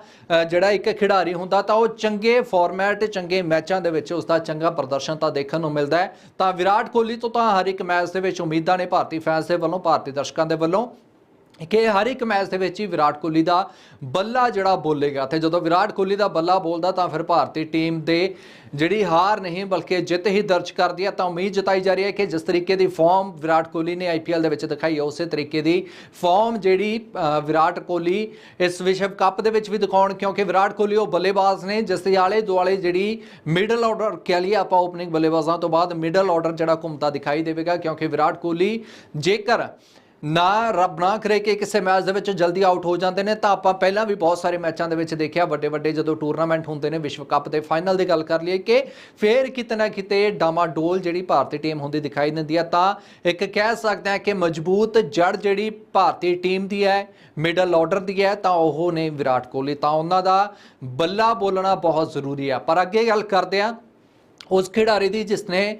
ਜਿਹੜਾ ਇੱਕ ਖਿਡਾਰੀ ਹੁੰਦਾ, ਤਾਂ ਉਹ ਚੰਗੇ ਫਾਰਮੈਟ ਚੰਗੇ ਮੈਚਾਂ ਦੇ ਵਿੱਚ ਉਸ ਦਾ ਚੰਗਾ ਪ੍ਰਦਰਸ਼ਨ ਤਾਂ ਦੇਖਣ ਨੂੰ ਮਿਲਦਾ ਹੈ। ਤਾਂ ਵਿਰਾਟ ਕੋਹਲੀ ਤੋਂ ਤਾਂ ਹਰ ਇੱਕ ਮੈਚ ਦੇ ਵਿੱਚ ਉਮੀਦਾਂ ਨੇ, ਭਾਰਤੀ ਫੈਨਸ ਦੇ ਵੱਲੋਂ, ਭਾਰਤੀ ਦਰਸ਼ਕਾਂ ਦੇ ਵੱਲੋਂ। ਕਿ ਹਰ ਇੱਕ ਮੈਚ ਦੇ ਵਿੱਚ ਹੀ ਵਿਰਾਟ ਕੋਹਲੀ ਦਾ ਬੱਲਾ ਜਿਹੜਾ ਬੋਲੇਗਾ। ਤੇ ਜਦੋਂ ਵਿਰਾਟ ਕੋਹਲੀ ਦਾ ਬੱਲਾ ਬੋਲਦਾ ਤਾਂ ਫਿਰ ਭਾਰਤੀ ਟੀਮ ਦੇ ਜਿਹੜੀ ਹਾਰ ਨਹੀਂ, ਬਲਕਿ ਜਿੱਤ ਹੀ ਦਰਜ ਕਰਦੀ ਹੈ। ਤਾਂ ਉਮੀਦ ਜਤਾਈ ਜਾ ਰਹੀ ਹੈ ਕਿ ਜਿਸ ਤਰੀਕੇ ਦੀ ਫਾਰਮ ਵਿਰਾਟ ਕੋਹਲੀ ਨੇ ਆਈਪੀਐਲ ਦੇ ਵਿੱਚ ਦਿਖਾਈ ਹੈ, ਉਸੇ ਤਰੀਕੇ ਦੀ ਫਾਰਮ ਜਿਹੜੀ ਵਿਰਾਟ ਕੋਹਲੀ ਇਸ ਵਿਸ਼ਵ ਕੱਪ ਦੇ ਵਿੱਚ ਵੀ ਦਿਖਾਉਣ, ਕਿਉਂਕਿ ਵਿਰਾਟ ਕੋਹਲੀ ਉਹ ਬੱਲੇਬਾਜ਼ ਨੇ, ਜਿਸ ਦੇ ਆਲੇ ਦੁਆਲੇ ਜਿਹੜੀ ਮਿਡਲ ਆਰਡਰ ਕਹਿ ਲਈਏ ਆਪਾਂ ਓਪਨਿੰਗ ਬੱਲੇਬਾਜ਼ਾਂ ਤੋਂ ਬਾਅਦ ਮਿਡਲ ਆਰਡਰ ਜਿਹੜਾ ਘੁੰਮਦਾ ਦਿਖਾਈ ਦੇਵੇਗਾ, ਕਿਉਂਕਿ ਵਿਰਾਟ ਕੋਹਲੀ ਜੇਕਰ ਨਾ, ਰੱਬ ਨਾ ਕਰੇ ਕਿ ਕਿਸੇ ਮੈਚ ਦੇ ਵਿੱਚ ਜਲਦੀ ਆਊਟ ਹੋ ਜਾਂਦੇ ਨੇ। ਤਾਂ ਆਪਾਂ ਪਹਿਲਾਂ ਵੀ ਬਹੁਤ ਸਾਰੇ ਮੈਚਾਂ ਦੇ ਵਿੱਚ ਦੇਖਿਆ ਵੱਡੇ ਵੱਡੇ ਜਦੋਂ ਟੂਰਨਾਮੈਂਟ ਹੁੰਦੇ ਨੇ, ਵਿਸ਼ਵ ਕੱਪ ਦੇ ਫਾਈਨਲ ਦੀ ਗੱਲ ਕਰ ਲਈਏ ਕਿ ਫੇਰ ਕਿਤੇ ਨਾ ਕਿਤੇ ਡਾਮਾਡੋਲ ਜਿਹੜੀ ਭਾਰਤੀ ਟੀਮ ਹੁੰਦੀ ਦਿਖਾਈ ਦਿੰਦੀ ਆ। ਤਾਂ ਇੱਕ ਕਹਿ ਸਕਦੇ ਆ ਕਿ ਮਜ਼ਬੂਤ ਜੜ ਜਿਹੜੀ ਭਾਰਤੀ ਟੀਮ ਦੀ ਹੈ ਮਿਡਲ ਆਰਡਰ ਦੀ ਹੈ, ਤਾਂ ਉਹ ਨੇ ਵਿਰਾਟ ਕੋਹਲੀ। ਤਾਂ ਉਹਨਾਂ ਦਾ ਬੱਲਾ ਬੋਲਣਾ ਬਹੁਤ ਜ਼ਰੂਰੀ ਆ। ਪਰ ਅੱਗੇ ਗੱਲ ਕਰਦੇ ਆ ਉਸ ਖਿਡਾਰੀ ਦੀ ਜਿਸ ਨੇ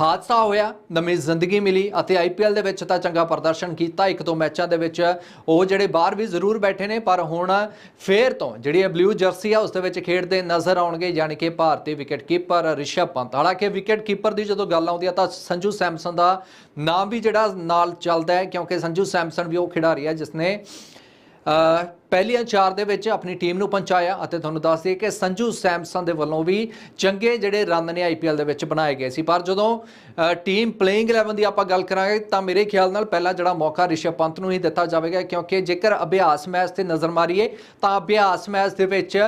ਹਾਦਸਾ ਹੋਇਆ, ਨਵੀਂ ਜ਼ਿੰਦਗੀ ਮਿਲੀ ਅਤੇ ਆਈਪੀਐਲ ਦੇ ਵਿੱਚ ਤਾਂ ਚੰਗਾ ਪ੍ਰਦਰਸ਼ਨ ਕੀਤਾ। ਇੱਕ ਦੋ ਮੈਚਾਂ ਦੇ ਵਿੱਚ ਉਹ ਜਿਹੜੇ ਬਾਹਰ ਵੀ ਜ਼ਰੂਰ ਬੈਠੇ ਨੇ, ਪਰ ਹੁਣ ਫੇਰ ਤੋਂ ਜਿਹੜੀ ਇਹ ਬਲੂ ਜਰਸੀ ਆ, ਉਸ ਦੇ ਵਿੱਚ ਖੇਡਦੇ ਨਜ਼ਰ ਆਉਣਗੇ, ਯਾਨੀ ਕਿ ਭਾਰਤੀ ਵਿਕਟ ਕੀਪਰ ਰਿਸ਼ਭ ਪੰਤ। ਹਾਲਾਂਕਿ ਵਿਕਟ ਕੀਪਰ ਦੀ ਜਦੋਂ ਗੱਲ ਆਉਂਦੀ ਆ, ਤਾਂ ਸੰਜੂ ਸੈਮਸਨ ਦਾ ਨਾਮ ਵੀ ਜਿਹੜਾ ਨਾਲ ਚੱਲਦਾ ਹੈ, ਕਿਉਂਕਿ ਸੰਜੂ ਸੈਮਸਨ ਵੀ ਉਹ ਖਿਡਾਰੀ ਹੈ ਜਿਸ ਨੇ ਪਹਿਲੀਆਂ ਚਾਰ ਦੇ ਵਿੱਚ ਆਪਣੀ ਟੀਮ ਨੂੰ ਪਹੁੰਚਾਇਆ ਅਤੇ ਤੁਹਾਨੂੰ ਦੱਸ ਦਈਏ ਕਿ ਸੰਜੂ ਸੈਮਸਨ ਦੇ ਵੱਲੋਂ ਵੀ ਚੰਗੇ ਜਿਹੜੇ ਰਨ ਨੇ ਆਈਪੀਐਲ ਦੇ ਵਿੱਚ ਬਣਾਏ ਗਏ ਸੀ। ਪਰ ਜਦੋਂ ਟੀਮ ਪਲੇਇੰਗ 11 ਦੀ ਆਪਾਂ ਗੱਲ ਕਰਾਂਗੇ ਤਾਂ ਮੇਰੇ ਖਿਆਲ ਨਾਲ ਪਹਿਲਾ ਜਿਹੜਾ ਮੌਕਾ ਰਿਸ਼ਭ ਪੰਤ ਨੂੰ ਹੀ ਦਿੱਤਾ ਜਾਵੇਗਾ, ਕਿਉਂਕਿ ਜੇਕਰ ਅਭਿਆਸ ਮੈਚ ਤੇ ਨਜ਼ਰ ਮਾਰੀਏ ਤਾਂ ਅਭਿਆਸ ਮੈਚ ਦੇ ਵਿੱਚ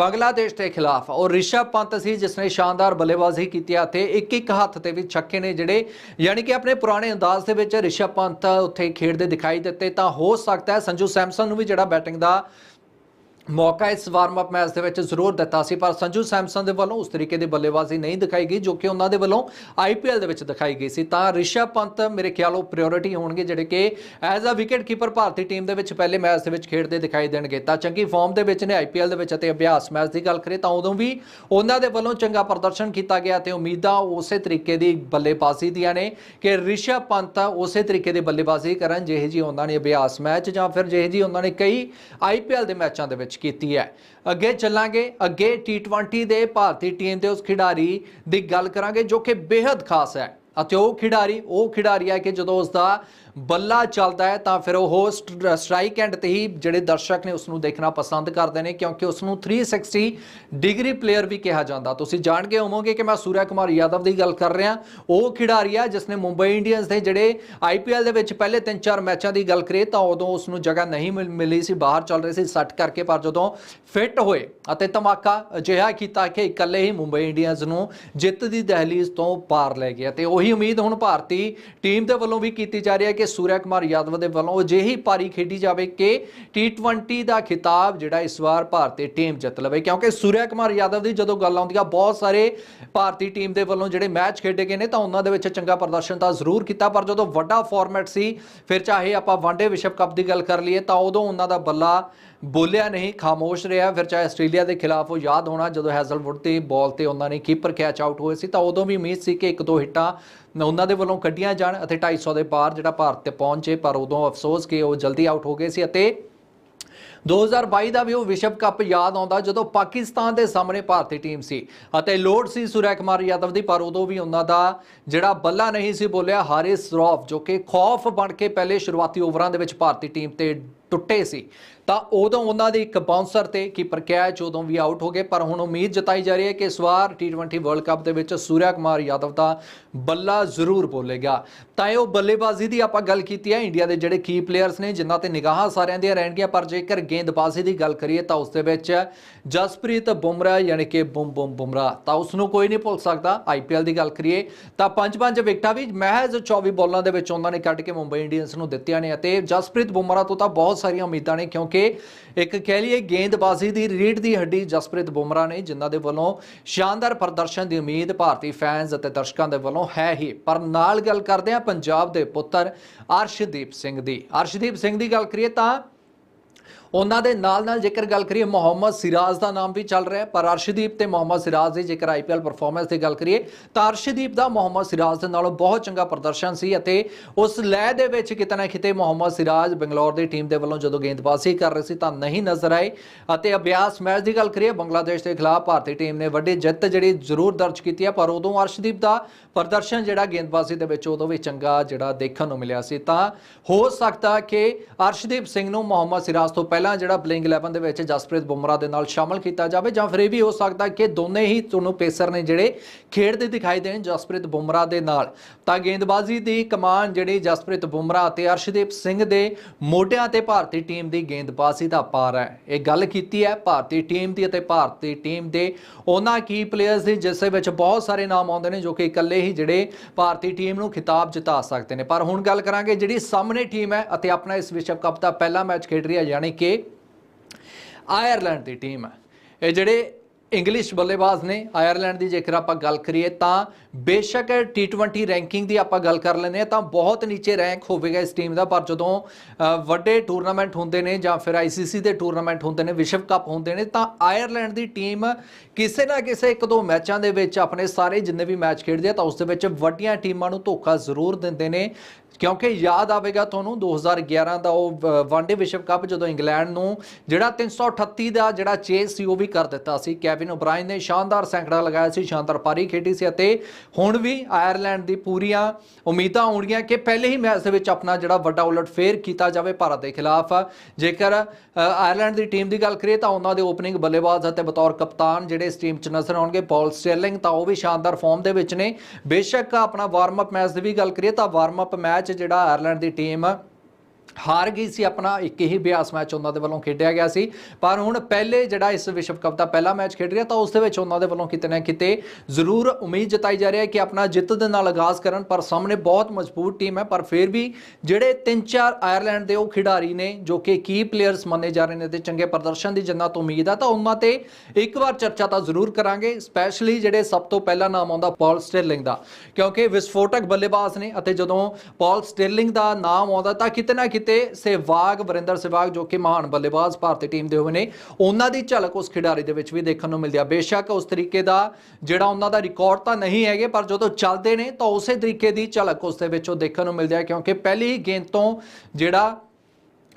ਬੰਗਲਾਦੇਸ਼ ਦੇ ਖਿਲਾਫ ਉਹ ਰਿਸ਼ਭ ਪੰਤ ਸੀ ਜਿਸ ਨੇ ਸ਼ਾਨਦਾਰ ਬੱਲੇਬਾਜ਼ੀ ਕੀਤੀ ਅਤੇ ਇੱਕ ਇੱਕ ਹੱਥ ਤੇ ਵੀ ਛੱਕੇ ਨੇ ਜਿਹੜੇ, ਯਾਨੀ ਕਿ ਆਪਣੇ ਪੁਰਾਣੇ ਅੰਦਾਜ਼ ਦੇ ਵਿੱਚ ਰਿਸ਼ਭ ਪੰਤ ਉੱਥੇ ਖੇਡਦੇ ਦਿਖਾਈ ਦਿੱਤੇ ਤਾਂ ਹੋ ਸਕਦਾ ਹੈ ਸੰਜੂ ਸੈਮਸਨ ਨੂੰ ਵੀ ਜਿਹੜਾ ਬੈਟਿੰਗ ਦਾ ਮੌਕਾ ਇਸ ਵਾਰਮ ਅਪ ਮੈਚ ਦੇ ਵਿੱਚ ਜ਼ਰੂਰ ਦਿੱਤਾ ਸੀ, ਪਰ ਸੰਜੂ ਸੈਮਸਨ ਦੇ ਵੱਲੋਂ ਉਸ ਤਰੀਕੇ ਦੀ ਬੱਲੇਬਾਜ਼ੀ ਨਹੀਂ ਦਿਖਾਈ ਗਈ, ਜੋ ਕਿ ਉਹਨਾਂ ਦੇ ਵੱਲੋਂ ਆਈਪੀਐਲ ਦੇ ਵਿੱਚ ਦਿਖਾਈ ਗਈ ਸੀ। ਤਾਂ ਰਿਸ਼ਭ ਪੰਤ, ਮੇਰੇ ਖਿਆਲੋਂ ਪ੍ਰਾਇੋਰਟੀ ਹੋਣਗੇ, ਜਿਹੜੇ ਕਿ ਐਜ਼ ਅ ਵਿਕਟ ਕੀਪਰ ਭਾਰਤੀ ਟੀਮ ਦੇ ਵਿੱਚ ਪਹਿਲੇ ਮੈਚ ਦੇ ਵਿੱਚ ਖੇਡਦੇ ਦਿਖਾਈ ਦੇਣਗੇ। ਤਾਂ ਚੰਗੀ ਫਾਰਮ ਦੇ ਵਿੱਚ ਨੇ ਆਈਪੀਐਲ ਦੇ ਵਿੱਚ ਅਤੇ ਅਭਿਆਸ ਮੈਚ ਦੀ ਗੱਲ ਕਰੀਏ ਤਾਂ ਉਦੋਂ ਵੀ ਉਹਨਾਂ ਦੇ ਵੱਲੋਂ ਚੰਗਾ ਪ੍ਰਦਰਸ਼ਨ ਕੀਤਾ ਗਿਆ ਤੇ ਉਮੀਦਾਂ ਉਸੇ ਤਰੀਕੇ ਦੀ ਬੱਲੇਬਾਜ਼ੀ ਦੀਆਂ ਨੇ ਕਿ ਰਿਸ਼ਭ ਪੰਤ ਉਸੇ ਤਰੀਕੇ ਦੀ ਬੱਲੇਬਾਜ਼ੀ ਕਰਨ, ਜਿਹੇ ਜੀ ਉਹਨਾਂ ਨੇ ਅਭਿਆਸ ਮੈਚ ਜਾਂ ਫਿਰ ਜਿਹੇ ਜੀ ਉਹਨਾਂ ਨੇ ਕਈ ਆਈਪੀਐਲ ਦੇ ਮੈਚਾਂ ਦੇ ਵਿੱਚ ਕੀਤੀ ਹੈ। ਅੱਗੇ ਚੱਲਾਂਗੇ। ਅੱਗੇ T20 ਦੇ ਭਾਰਤੀ ਟੀਮ ਦੇ ਉਸ ਖਿਡਾਰੀ ਦੀ ਗੱਲ ਕਰਾਂਗੇ, ਜੋ ਕਿ ਬੇहद ਖਾਸ ਹੈ। ਅਤੇ ਉਹ ਖਿਡਾਰੀ ਉਹ ਖਿਡਾਰੀ ਹੈ ਕਿ ਜਦੋਂ ਉਸ ਦਾ ਬੱਲਾ ਚੱਲਦਾ ਹੈ, ਤਾਂ ਫਿਰ ਉਹ ਸਟ- ਸਟ੍ਰਾਈਕ ਐਂਡ ਤੇ ਹੀ ਜਿਹੜੇ ਦਰਸ਼ਕ ਨੇ ਉਸ ਨੂੰ ਦੇਖਣਾ ਪਸੰਦ ਕਰਦੇ ਨੇ, ਕਿਉਂਕਿ ਉਸ ਨੂੰ 360 ਡਿਗਰੀ ਪਲੇਅਰ ਵੀ ਕਿਹਾ ਜਾਂਦਾ। ਤੁਸੀਂ ਜਾਣ ਕੇ ਹੋਵੋਗੇ ਕਿ ਮੈਂ ਸੂਰਿਆ ਕੁਮਾਰ ਯਾਦਵ ਦੀ ਗੱਲ ਕਰ ਰਿਹਾ। ਉਹ ਖਿਡਾਰੀ ਆ, ਜਿਸ ਨੇ ਮੁੰਬਈ ਇੰਡੀਅਨਸ ਦੇ ਜਿਹੜੇ ਆਈਪੀਐਲ ਦੇ ਵਿੱਚ ਪਹਿਲੇ 3-4 ਮੈਚਾਂ ਦੀ ਗੱਲ ਕਰੀਏ, ਤਾਂ ਉਦੋਂ ਉਸ ਨੂੰ ਜਗ੍ਹਾ ਨਹੀਂ ਮਿਲ- ਮਿਲੀ ਸੀ, ਬਾਹਰ ਚੱਲ ਰਹੇ ਸੀ ਸੱਟ ਕਰਕੇ, ਪਰ ਜਦੋਂ ਫਿੱਟ ਹੋਏ ਅਤੇ ਧਮਾਕਾ ਅਜਿਹਾ ਕੀਤਾ ਕਿ ਇਕੱਲੇ ਹੀ ਮੁੰਬਈ ਇੰਡੀਅਨਸ ਨੂੰ ਜਿੱਤ ਦੀ ਦਹਲੀਜ਼ ਤੋਂ ਪਾਰ ਲੈ ਗਿਆ ਤੇ ਉਹੀ ਉਮੀਦ ਹੁਣ ਭਾਰਤੀ ਟੀਮ ਦੇ ਵੱਲੋਂ ਵੀ ਕੀਤੀ ਜਾ ਰਹੀ ਹੈ ਕਿ ਕਿ ਸੂਰਿਆ ਕੁਮਾਰ ਯਾਦਵ ਦੇ ਵੱਲੋਂ ਅਜਿਹੀ ਪਾਰੀ ਖੇਡੀ ਜਾਵੇ ਕਿ T20 ਦਾ ਖਿਤਾਬ ਜਿਹੜਾ ਇਸ ਵਾਰ ਭਾਰਤੀ ਟੀਮ ਜਿੱਤ ਲਵੇ। ਕਿਉਂਕਿ ਸੂਰਿਆ ਕੁਮਾਰ ਯਾਦਵ ਦੀ ਜਦੋਂ ਗੱਲ ਆਉਂਦੀ ਆ, ਬਹੁਤ ਸਾਰੇ ਭਾਰਤੀ ਟੀਮ ਦੇ ਵੱਲੋਂ ਜਿਹੜੇ ਮੈਚ ਖੇਡੇ ਗਏ ਨੇ ਤਾਂ ਉਹਨਾਂ ਦੇ ਵਿੱਚ ਚੰਗਾ ਪ੍ਰਦਰਸ਼ਨ ਤਾਂ ਜ਼ਰੂਰ ਕੀਤਾ, ਪਰ ਜਦੋਂ ਵੱਡਾ ਫਾਰਮੈਟ ਸੀ, ਫਿਰ ਚਾਹੇ ਆਪਾਂ ਵਨਡੇ ਵਿਸ਼ਵ ਕੱਪ ਦੀ ਗੱਲ ਕਰ ਲਈਏ, ਤਾਂ ਉਦੋਂ ਉਹਨਾਂ ਦਾ ਬੱਲਾ ਬੋਲਿਆ ਨਹੀਂ, ਖਾਮੋਸ਼ ਰਿਹਾ, ਫਿਰ ਚਾਹੇ ਆਸਟ੍ਰੇਲੀਆ ਦੇ ਖਿਲਾਫ ਉਹ ਯਾਦ ਹੋਣਾ, ਜਦੋਂ ਹੈਜ਼ਲਵੁੱਡ ਦੀ ਬਾਲ ਤੇ ਉਹਨਾਂ ਨੇ ਕੀਪਰ ਕੈਚ ਆਊਟ ਹੋਏ ਸੀ, ਤਾਂ ਉਦੋਂ ਵੀ ਉਮੀਦ ਸੀ ਕਿ ਇੱਕ ਦੋ ਹਿੱਟਾਂ ਉਹਨਾਂ ਦੇ ਵੱਲੋਂ ਕੱਢੀਆਂ ਜਾਣ ਅਤੇ 250 ਦੇ ਪਾਰ ਜਿਹੜਾ ਭਾਰਤ ਤੇ ਪਹੁੰਚੇ, ਪਰ ਉਦੋਂ ਅਫਸੋਸ ਕਿ ਉਹ ਜਲਦੀ ਆਊਟ ਹੋ ਗਏ ਸੀ ਅਤੇ 2022 ਦਾ ਵੀ ਉਹ ਵਿਸ਼ਵ ਕੱਪ ਯਾਦ ਆਉਂਦਾ ਜਦੋਂ ਪਾਕਿਸਤਾਨ ਦੇ ਸਾਹਮਣੇ ਭਾਰਤੀ ਟੀਮ ਸੀ ਅਤੇ ਲੋੜ ਸੀ ਸੂਰਿਆ ਕੁਮਾਰ ਯਾਦਵ ਦੀ, ਪਰ ਉਦੋਂ ਵੀ ਉਹਨਾਂ ਦਾ ਜਿਹੜਾ ਬੱਲਾ ਨਹੀਂ ਸੀ ਬੋਲਿਆ, ਹਾਰਿਸ ਰੌਫ ਜੋ ਕਿ ਖੌਫ ਬਣ ਕੇ ਪਹਿਲੇ ਸ਼ੁਰੂਆਤੀ ਓਵਰਾਂ ਦੇ ਵਿੱਚ ਭਾਰਤੀ ਟੀਮ ਤੇ ਟੁੱਟੇ ਸੀ। ਤਾਂ ਉਦੋਂ ਉਹਨਾਂ ਦੇ ਇੱਕ ਬਾਉਂਸਰ ਤੇ ਕੀਪਰ ਕੈਚ ਉਦੋਂ ਵੀ ਆਊਟ ਹੋ ਗਏ, ਪਰ ਹੁਣ ਉਮੀਦ ਜਤਾਈ ਜਾ ਰਹੀ ਹੈ ਕਿ ਇਸ ਵਾਰ T20 ਵਰਲਡ ਕੱਪ ਦੇ ਵਿੱਚ ਸੂਰਿਆ ਕੁਮਾਰ ਯਾਦਵ ਦਾ ਬੱਲਾ ਜ਼ਰੂਰ ਬੋਲੇਗਾ। ਤਾਂ ਇਹ ਉਹ ਬੱਲੇਬਾਜ਼ੀ ਦੀ ਆਪਾਂ ਗੱਲ ਕੀਤੀ ਹੈ ਇੰਡੀਆ ਦੇ ਜਿਹੜੇ ਕੀ ਪਲੇਅਰਸ ਨੇ, ਜਿਨ੍ਹਾਂ ਤੇ ਨਿਗਾਹਾਂ ਸਾਰਿਆਂ ਦੀਆਂ ਰਹਿਣਗੀਆਂ, ਪਰ ਜੇਕਰ ਗੇਂਦਬਾਜ਼ੀ ਦੀ ਗੱਲ ਕਰੀਏ, ਤਾਂ ਉਸ ਦੇ ਵਿੱਚ ਜਸਪ੍ਰੀਤ ਬੁਮਰਾਹ ਯਾਨੀ ਕਿ ਬੁਮ ਬੁਮ ਬੁਮਰਾ। ਤਾਂ ਉਸ ਨੂੰ ਕੋਈ ਨਹੀਂ ਭੁੱਲ ਸਕਦਾ ਆਈਪੀਐਲ ਦੀ ਗੱਲ ਕਰੀਏ, ਤਾਂ ਪੰਜ ਪੰਜ ਵਿਕਟਾਂ ਵੀ ਮਹਿਜ਼ 24 ਬੋਲਾਂ ਦੇ ਵਿੱਚ ਉਹਨਾਂ ਨੇ ਕੱਢ ਕੇ ਮੁੰਬਈ ਇੰਡੀਅਨਸ ਨੂੰ ਦਿੱਤੀਆਂ ਨੇ ਅਤੇ ਜਸਪ੍ਰੀਤ ਬੁਮਰਾਹ ਤੋਂ ਤਾਂ ਬਹੁਤ ਸਾਰੀਆਂ ਉਮੀਦਾਂ ਨੇ, ਕਿਉਂਕਿ ਇੱਕ ਕਹਿ ਲਈਏ ਗੇਂਦਬਾਜ਼ੀ ਦੀ ਰੀੜ ਦੀ ਹੱਡੀ ਜਸਪ੍ਰੀਤ ਬੁਮਰਾ ਨੇ, ਜਿਨ੍ਹਾਂ ਦੇ ਵੱਲੋਂ ਸ਼ਾਨਦਾਰ ਪ੍ਰਦਰਸ਼ਨ ਦੀ ਉਮੀਦ ਭਾਰਤੀ ਫੈਨਸ ਅਤੇ ਦਰਸ਼ਕਾਂ ਦੇ ਵੱਲੋਂ ਹੈ ਹੀ। ਪਰ ਨਾਲ ਗੱਲ ਕਰਦੇ ਹਾਂ ਪੰਜਾਬ ਦੇ ਪੁੱਤਰ ਅਰਸ਼ਦੀਪ ਸਿੰਘ ਦੀ। ਅਰਸ਼ਦੀਪ ਸਿੰਘ ਦੀ ਗੱਲ ਕਰੀਏ ਤਾਂ ਉਹਨਾਂ ਦੇ ਨਾਲ ਨਾਲ ਜੇਕਰ ਗੱਲ ਕਰੀਏ, ਮੁਹੰਮਦ ਸਿਰਾਜ ਦਾ ਨਾਮ ਵੀ ਚੱਲ ਰਿਹਾ ਹੈ, ਪਰ ਅਰਸ਼ਦੀਪ ਤੇ ਮੁਹੰਮਦ ਸਿਰਾਜ ਦੀ ਜੇਕਰ ਆਈਪੀਐਲ ਪਰਫਾਰਮੈਂਸ ਦੀ ਗੱਲ ਕਰੀਏ, ਤਾਂ ਅਰਸ਼ਦੀਪ ਦਾ ਮੁਹੰਮਦ ਸਿਰਾਜ ਦੇ ਨਾਲੋਂ ਬਹੁਤ ਚੰਗਾ ਪ੍ਰਦਰਸ਼ਨ ਸੀ ਅਤੇ ਉਸ ਲੈ ਦੇ ਵਿੱਚ ਕਿਤੇ ਨਾ ਕਿਤੇ ਮੁਹੰਮਦ ਸਿਰਾਜ ਬੰਗਲੌਰ ਦੀ ਟੀਮ ਦੇ ਵੱਲੋਂ ਜਦੋਂ ਗੇਂਦਬਾਜ਼ੀ ਕਰ ਰਹੇ ਸੀ, ਤਾਂ ਨਹੀਂ ਨਜ਼ਰ ਆਏ। ਅਤੇ ਅਭਿਆਸ ਮੈਚ ਦੀ ਗੱਲ ਕਰੀਏ, ਬੰਗਲਾਦੇਸ਼ ਦੇ ਖਿਲਾਫ ਭਾਰਤੀ ਟੀਮ ਨੇ ਵੱਡੀ ਜਿੱਤ ਜਿਹੜੀ ਜ਼ਰੂਰ ਦਰਜ ਕੀਤੀ ਹੈ, ਪਰ ਉਦੋਂ ਅਰਸ਼ਦੀਪ ਦਾ ਪ੍ਰਦਰਸ਼ਨ ਜਿਹੜਾ ਗੇਂਦਬਾਜ਼ੀ ਦੇ ਵਿੱਚ ਉਦੋਂ ਵੀ ਚੰਗਾ ਜਿਹੜਾ ਦੇਖਣ ਨੂੰ ਮਿਲਿਆ ਸੀ, ਤਾਂ ਹੋ ਸਕਦਾ ਕਿ ਅਰਸ਼ਦੀਪ ਸਿੰਘ ਨੂੰ ਮੁਹੰਮਦ ਸਿਰਾਜ ਤੋਂ ਪਹਿਲਾਂ ਜਿਹੜਾ ਪਲੇਇੰਗ 11 ਦੇ ਵਿੱਚ ਜਸਪ੍ਰੀਤ ਬੁਮਰਾ ਦੇ ਨਾਲ ਸ਼ਾਮਲ ਕੀਤਾ ਜਾਵੇ ਜਾਂ ਫਿਰ ਇਹ ਵੀ ਹੋ ਸਕਦਾ ਕਿ ਦੋਨੇ ਹੀ ਤੁਹਾਨੂੰ ਪੇਸਰ ਨੇ ਜਿਹੜੇ ਖੇਡਦੇ ਦਿਖਾਈ ਦੇਣ ਜਸਪ੍ਰੀਤ ਬੁਮਰਾਹ ਦੇ ਨਾਲ। ਤਾਂ ਗੇਂਦਬਾਜ਼ੀ ਦੀ ਕਮਾਨ ਜਿਹੜੀ ਜਸਪ੍ਰੀਤ ਬੁਮਰਾ ਅਤੇ ਅਰਸ਼ਦੀਪ ਸਿੰਘ ਦੇ ਮੋਢਿਆਂ ਤੇ ਭਾਰਤੀ ਟੀਮ ਦੀ ਗੇਂਦਬਾਜ਼ੀ ਦਾ ਪਾਰ ਹੈ। ਇਹ ਗੱਲ ਕੀਤੀ ਹੈ ਭਾਰਤੀ ਟੀਮ ਦੀ ਅਤੇ ਭਾਰਤੀ ਟੀਮ ਦੇ ਉਹਨਾਂ ਕੀ ਪਲੇਅਰਸ ਦੀ, ਜਿਸ ਵਿੱਚ ਬਹੁਤ ਸਾਰੇ ਨਾਮ ਆਉਂਦੇ ਨੇ ਜੋ ਕਿ ਇਕੱਲੇ ਹੀ ਜਿਹੜੇ ਭਾਰਤੀ ਟੀਮ ਨੂੰ ਖਿਤਾਬ ਜਿਤਾ ਸਕਦੇ ਨੇ। ਪਰ ਹੁਣ ਗੱਲ ਕਰਾਂਗੇ ਜਿਹੜੀ ਸਾਹਮਣੇ ਟੀਮ ਹੈ ਅਤੇ ਆਪਣਾ ਇਸ ਵਿਸ਼ਵ ਕੱਪ ਦਾ ਪਹਿਲਾ ਮੈਚ ਖੇਡ ਰਹੀ ਹੈ, ਯਾਨੀ ਕਿ ਆਇਰਲੈਂਡ ਦੀ ਟੀਮ ਹੈ। ਇਹ ਜਿਹੜੇ ਇੰਗਲਿਸ਼ ਬੱਲੇਬਾਜ਼ ਨੇ, ਆਇਰਲੈਂਡ ਦੀ ਜੇਕਰ ਆਪਾਂ ਗੱਲ ਕਰੀਏ ਤਾਂ ਬੇਸ਼ੱਕ T20 ਰੈਂਕਿੰਗ ਦੀ ਆਪਾਂ ਗੱਲ ਕਰ ਲੈਂਦੇ ਆ ਤਾਂ ਬਹੁਤ ਨੀਚੇ ਰੈਂਕ ਹੋਵੇਗਾ ਇਸ ਟੀਮ ਦਾ, ਪਰ ਜਦੋਂ ਵੱਡੇ ਟੂਰਨਾਮੈਂਟ ਹੁੰਦੇ ਨੇ ਜਾਂ ਫਿਰ ICC ਦੇ ਟੂਰਨਾਮੈਂਟ ਹੁੰਦੇ ਨੇ, ਵਿਸ਼ਵ ਕੱਪ ਹੁੰਦੇ ਨੇ, ਤਾਂ ਆਇਰਲੈਂਡ ਦੀ ਟੀਮ ਕਿਸੇ ਨਾ ਕਿਸੇ ਇੱਕ ਦੋ ਮੈਚਾਂ ਦੇ ਵਿੱਚ ਆਪਣੇ ਸਾਰੇ ਜਿੰਨੇ ਵੀ ਮੈਚ ਖੇਡਦੇ ਆ, ਤਾਂ ਉਸ ਦੇ ਵਿੱਚ ਵੱਡੀਆਂ ਟੀਮਾਂ ਨੂੰ ਧੋਖਾ ਜ਼ਰੂਰ ਦਿੰਦੇ ਨੇ। ਕਿਉਂਕਿ ਯਾਦ ਆਵੇਗਾ ਤੁਹਾਨੂੰ 2011 ਦਾ ਉਹ ਵਨਡੇ ਵਿਸ਼ਵ ਕੱਪ ਜਦੋਂ ਇੰਗਲੈਂਡ ਨੂੰ ਜਿਹੜਾ 338 ਦਾ ਜਿਹੜਾ ਚੇਸ ਸੀ ਉਹ ਵੀ ਕਰ ਦਿੱਤਾ ਸੀ। ਕੈਵਿਨ ਓਬਰਾਇਨ ਨੇ ਸ਼ਾਨਦਾਰ ਸੈਂਕੜਾ ਲਗਾਇਆ ਸੀ, ਸ਼ਾਨਦਾਰ ਪਾਰੀ ਖੇਡੀ ਸੀ ਅਤੇ ਹੁਣ ਵੀ ਆਇਰਲੈਂਡ ਦੀ ਪੂਰੀਆਂ ਉਮੀਦਾਂ ਹੋਣਗੀਆਂ ਕਿ ਪਹਿਲੇ ਹੀ ਮੈਚ ਦੇ ਵਿੱਚ ਆਪਣਾ ਜਿਹੜਾ ਵੱਡਾ ਉਲਟਫੇਰ ਕੀਤਾ ਜਾਵੇ ਭਾਰਤ ਦੇ ਖਿਲਾਫ। ਜੇਕਰ ਆਇਰਲੈਂਡ ਦੀ ਟੀਮ ਦੀ ਗੱਲ ਕਰੀਏ ਤਾਂ ਉਹਨਾਂ ਦੇ ਓਪਨਿੰਗ ਬੱਲੇਬਾਜ਼ ਅਤੇ ਬਤੌਰ ਕਪਤਾਨ ਜਿਹੜੇ ਇਸ ਟੀਮ 'ਚ ਨਜ਼ਰ ਆਉਣਗੇ, ਪੌਲ ਸਟੇਲਿੰਗ ਤਾਂ ਉਹ ਵੀ ਸ਼ਾਨਦਾਰ ਫਾਰਮ ਦੇ ਵਿੱਚ ਨੇ। ਬੇਸ਼ੱਕ ਆਪਣਾ ਵਾਰਮ ਅਪ ਮੈਚ ਦੀ ਵੀ ਗੱਲ ਕਰੀਏ ਤਾਂ ਵਾਰਮ ਅਪ ਮੈਚ 'ਚ ਜਿਹੜਾ ਆਇਰਲੈਂਡ ਦੀ ਟੀਮ ਹਾਰ ਗਈ ਸੀ ਆਪਣਾ, ਇੱਕ ਹੀ ਅਭਿਆਸ ਮੈਚ ਉਹਨਾਂ ਦੇ ਵੱਲੋਂ ਖੇਡਿਆ ਗਿਆ ਸੀ। ਪਰ ਹੁਣ ਪਹਿਲੇ ਜਿਹੜਾ ਇਸ ਵਿਸ਼ਵ ਕੱਪ ਦਾ ਪਹਿਲਾ ਮੈਚ ਖੇਡ ਰਿਹਾ, ਤਾਂ ਉਸ ਦੇ ਵਿੱਚ ਉਹਨਾਂ ਦੇ ਵੱਲੋਂ ਕਿਤੇ ਨਾ ਕਿਤੇ ਜ਼ਰੂਰ ਉਮੀਦ ਜਤਾਈ ਜਾ ਰਹੀ ਹੈ ਕਿ ਆਪਣਾ ਜਿੱਤ ਦੇ ਨਾਲ ਆਗਾਜ਼ ਕਰਨ, ਪਰ ਸਾਹਮਣੇ ਬਹੁਤ ਮਜ਼ਬੂਤ ਟੀਮ ਹੈ। ਪਰ ਫਿਰ ਵੀ ਜਿਹੜੇ ਤਿੰਨ ਚਾਰ ਆਇਰਲੈਂਡ ਦੇ ਉਹ ਖਿਡਾਰੀ ਨੇ, ਜੋ ਕਿ ਕੀ ਪਲੇਅਰਸ ਮੰਨੇ ਜਾ ਰਹੇ ਨੇ ਤੇ ਚੰਗੇ ਪ੍ਰਦਰਸ਼ਨ ਦੀ ਜਿੰਨਾ ਤੋਂ ਉਮੀਦ ਆ, ਤਾਂ ਉਹਨਾਂ ਤੇ ਇੱਕ ਵਾਰ ਚਰਚਾ ਤਾਂ ਜ਼ਰੂਰ ਕਰਾਂਗੇ, ਸਪੈਸ਼ਲੀ ਜਿਹੜੇ ਸਭ ਤੋਂ ਪਹਿਲਾ ਨਾਮ ਆਉਂਦਾ ਪੌਲ ਸਟਰਲਿੰਗ ਦਾ। ਕਿਉਂਕਿ ਵਿਸਫੋਟਕ ਬੱਲੇਬਾਜ਼ ਨੇ ਅਤੇ ਜਦੋਂ ਪੌਲ ਸਟਰਲਿੰਗ ਦਾ ਨਾਮ ਆਉਂਦਾ, ਤਾਂ ਕਿਤੇ ਨਾ ਕਿਤੇ ਸਹਿਵਾਗ, ਵਰਿੰਦਰ ਸਹਿਵਾਗ, ਜੋ ਕਿ ਮਹਾਨ ਬੱਲੇਬਾਜ਼ ਭਾਰਤੀ ਟੀਮ ਦੇ ਹੋਏ ਨੇ, ਉਹਨਾਂ ਦੀ ਝਲਕ ਉਸ ਖਿਡਾਰੀ ਦੇ ਵਿੱਚ ਵੀ ਦੇਖਣ ਨੂੰ ਮਿਲਦੀ ਆ। ਬੇਸ਼ੱਕ ਉਸ ਤਰੀਕੇ ਦਾ ਜਿਹੜਾ ਉਹਨਾਂ ਦਾ ਰਿਕਾਰਡ ਤਾਂ ਨਹੀਂ ਹੈਗੇ, ਪਰ ਜਦੋਂ ਚੱਲਦੇ ਨੇ, ਤਾਂ ਉਸੇ ਤਰੀਕੇ ਦੀ ਝਲਕ ਉਸ ਦੇ ਵਿੱਚ ਉਹ ਦੇਖਣ ਨੂੰ ਮਿਲਦੀ ਆ, ਕਿਉਂਕਿ ਪਹਿਲੀ ਹੀ ਗੇਂਦ ਤੋਂ ਜਿਹੜਾ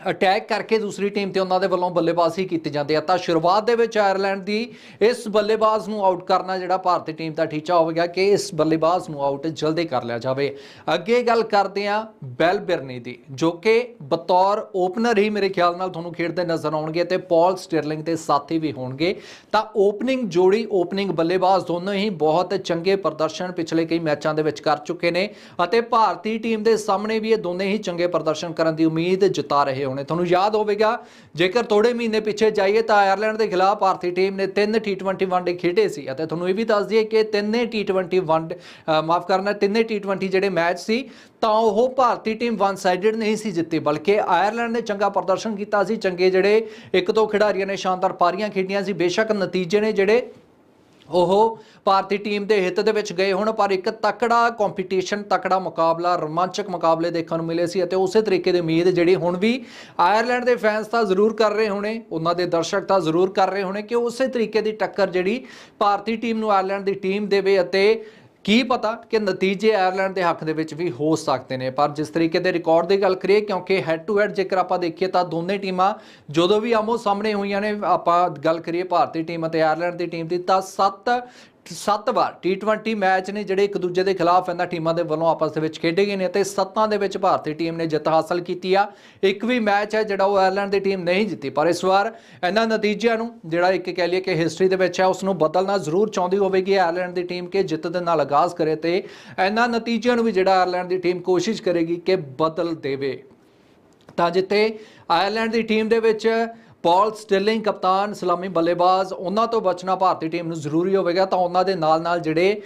ਅਟੈਕ ਕਰਕੇ ਦੂਸਰੀ ਟੀਮ ਤੇ ਉਹਨਾਂ ਦੇ ਵੱਲੋਂ ਬੱਲੇਬਾਜ਼ ਹੀ ਕੀਤੀ ਜਾਂਦੀ ਹੈ ਤਾਂ ਸ਼ੁਰੂਆਤ ਦੇ ਵਿੱਚ ਆਇਰਲੈਂਡ ਦੀ ਇਸ ਬੱਲੇਬਾਜ਼ ਨੂੰ ਆਊਟ ਕਰਨਾ ਜਿਹੜਾ ਭਾਰਤੀ ਟੀਮ ਦਾ ਟੀਚਾ ਹੋਵੇਗਾ ਕਿ ਇਸ ਬੱਲੇਬਾਜ਼ ਨੂੰ ਆਊਟ ਜਲਦੀ ਕਰ ਲਿਆ ਜਾਵੇ। ਅੱਗੇ ਗੱਲ ਕਰਦੇ ਹਾਂ ਬੈਲ ਬਿਰਨੀ ਦੀ, ਜੋ ਕਿ ਬਤੌਰ ਓਪਨਰ ਹੀ ਮੇਰੇ ਖਿਆਲ ਨਾਲ ਤੁਹਾਨੂੰ ਖੇਡਦੇ ਨਜ਼ਰ ਆਉਣਗੇ ਤੇ ਪੌਲ ਸਟਰਲਿੰਗ ਦੇ ਸਾਥੀ ਵੀ ਹੋਣਗੇ। ਤਾਂ ਓਪਨਿੰਗ ਜੋੜੀ ਓਪਨਿੰਗ ਬੱਲੇਬਾਜ਼ ਦੋਨੋਂ ਹੀ ਬਹੁਤ ਚੰਗੇ ਪ੍ਰਦਰਸ਼ਨ ਪਿਛਲੇ ਕਈ ਮੈਚਾਂ ਦੇ ਵਿੱਚ ਕਰ ਚੁੱਕੇ ਨੇ ਅਤੇ ਭਾਰਤੀ ਟੀਮ ਦੇ ਸਾਹਮਣੇ ਵੀ ਇਹ ਦੋਨੇ ਹੀ ਚੰਗੇ ਪ੍ਰਦਰਸ਼ਨ ਕਰਨ ਦੀ ਉਮੀਦ ਜਤਾ ਰਹੇ ਹੋਣੇ। ਤੁਹਾਨੂੰ ਯਾਦ ਹੋਵੇਗਾ, ਜੇਕਰ ਥੋੜੇ ਮਹੀਨੇ ਪਿੱਛੇ ਜਾਈਏ ਤਾਂ ਆਇਰਲੈਂਡ ਦੇ ਖਿਲਾਫ ਭਾਰਤੀ ਟੀਮ ਨੇ ਤਿੰਨ T20 ਵਨਡੇ ਖੇਡੇ ਸੀ। ਅਤੇ ਤੁਹਾਨੂੰ ਇਹ ਵੀ ਦੱਸ ਦਈਏ ਕਿ ਤਿੰਨੇ T20 ਵਨਡ ਮਾਫ ਕਰਨਾ, ਤਿੰਨੇ T20 ਜਿਹੜੇ ਮੈਚ ਸੀ, ਤਾਂ ਉਹ ਭਾਰਤੀ ਟੀਮ ਵਨ ਸਾਈਡਡ ਨਹੀਂ ਸੀ ਜਿੱਤੀ, ਬਲਕਿ ਆਇਰਲੈਂਡ ਨੇ ਚੰਗਾ ਪ੍ਰਦਰਸ਼ਨ ਕੀਤਾ ਸੀ। ਚੰਗੇ ਜਿਹੜੇ ਇੱਕ ਦੋ ਖਿਡਾਰੀਆਂ ਨੇ ਸ਼ਾਨਦਾਰ ਪਾਰੀਆਂ ਖੇਡੀਆਂ ਸੀ। ਬੇਸ਼ੱਕ ਨਤੀਜੇ ਨੇ ਜਿਹੜੇ ਉਹ ਭਾਰਤੀ ਟੀਮ ਦੇ ਹਿੱਤ ਦੇ ਵਿੱਚ ਗਏ ਹੁਣ, ਪਰ ਇੱਕ ਤਕੜਾ ਕੰਪੀਟੀਸ਼ਨ ਤਕੜਾ ਮੁਕਾਬਲਾ, ਰੋਮਾਂਚਕ ਮੁਕਾਬਲੇ ਦੇਖਣ ਨੂੰ ਮਿਲੇ ਸੀ ਅਤੇ ਉਸੇ ਤਰੀਕੇ ਦੀ ਉਮੀਦ ਜਿਹੜੀ ਹੁਣ ਵੀ ਆਇਰਲੈਂਡ ਦੇ ਫੈਨਸ ਤਾਂ ਜ਼ਰੂਰ ਕਰ ਰਹੇ ਹੋਣੇ, ਉਹਨਾਂ ਦੇ ਦਰਸ਼ਕ ਤਾਂ ਜ਼ਰੂਰ ਕਰ ਰਹੇ ਹੋਣੇ ਕਿ ਉਸੇ ਤਰੀਕੇ ਦੀ ਟੱਕਰ ਜਿਹੜੀ ਭਾਰਤੀ ਟੀਮ ਨੂੰ ਆਇਰਲੈਂਡ ਦੀ ਟੀਮ ਦੇਵੇ ਅਤੇ ਕੀ ਪਤਾ ਕਿ ਨਤੀਜੇ ਆਇਰਲੈਂਡ ਦੇ ਹੱਕ ਦੇ ਵਿੱਚ ਵੀ ਹੋ ਸਕਦੇ ਨੇ, ਪਰ ਜਿਸ ਤਰੀਕੇ ਦੇ ਰਿਕਾਰਡ ਦੀ ਗੱਲ ਕਰੀਏ, ਕਿਉਂਕਿ ਹੈਡ ਟੂ ਹੈਡ ਜੇਕਰ ਆਪਾਂ ਦੇਖੀਏ ਤਾਂ ਦੋਨੇ ਟੀਮਾਂ ਜਦੋਂ ਵੀ ਆਮੋ ਸਾਹਮਣੇ ਹੋਈਆਂ ਨੇ, ਆਪਾਂ ਗੱਲ ਕਰੀਏ ਭਾਰਤੀ ਟੀਮ ਅਤੇ ਆਇਰਲੈਂਡ ਦੀ ਟੀਮ ਦੀ, ਤਾਂ 7 ਸੱਤ ਵਾਰ T20 ਮੈਚ ਨੇ ਜਿਹੜੇ ਇੱਕ ਦੂਜੇ ਦੇ ਖਿਲਾਫ ਇਹਨਾਂ ਟੀਮਾਂ ਦੇ ਵੱਲੋਂ ਆਪਸ ਦੇ ਵਿੱਚ ਖੇਡੇ ਗਏ ਨੇ ਤੇ ਸੱਤਾਂ ਦੇ ਵਿੱਚ ਭਾਰਤੀ ਟੀਮ ਨੇ ਜਿੱਤ ਹਾਸਲ ਕੀਤੀ ਆ। ਇੱਕ ਵੀ ਮੈਚ ਹੈ ਜਿਹੜਾ ਉਹ ਆਇਰਲੈਂਡ ਦੀ ਟੀਮ ਨਹੀਂ ਜਿੱਤੀ, ਪਰ ਇਸ ਵਾਰ ਇਹਨਾਂ ਨਤੀਜਿਆਂ ਨੂੰ, ਜਿਹੜਾ ਇੱਕ ਕਹਿ ਲਈਏ ਕਿ ਹਿਸਟਰੀ ਦੇ ਵਿੱਚ ਹੈ, ਉਸ ਨੂੰ ਬਦਲਣਾ ਜ਼ਰੂਰ ਚਾਹੁੰਦੀ ਹੋਵੇਗੀ ਆਇਰਲੈਂਡ ਦੀ ਟੀਮ ਕਿ ਜਿੱਤ ਦੇ ਨਾਲ ਆਗਾਜ਼ ਕਰੇ ਤੇ ਇਹਨਾਂ ਨਤੀਜਿਆਂ ਨੂੰ ਵੀ ਜਿਹੜਾ ਆਇਰਲੈਂਡ ਦੀ ਟੀਮ ਕੋਸ਼ਿਸ਼ ਕਰੇਗੀ ਕਿ ਬਦਲ ਦੇਵੇ। ਤਾਂ ਜਿੱਥੇ ਆਇਰਲੈਂਡ ਦੀ ਟੀਮ ਦੇ ਵਿੱਚ ਪੌਲ ਸਟਿਲਿੰਗ, ਕਪਤਾਨ ਸਲਾਮੀ ਬੱਲੇਬਾਜ਼, ਉਹਨਾਂ ਤੋਂ ਬਚਣਾ ਭਾਰਤੀ ਟੀਮ ਨੂੰ ਜ਼ਰੂਰੀ ਹੋਵੇਗਾ ਤਾਂ ਉਹਨਾਂ ਦੇ ਨਾਲ ਨਾਲ ਜਿਹੜੇ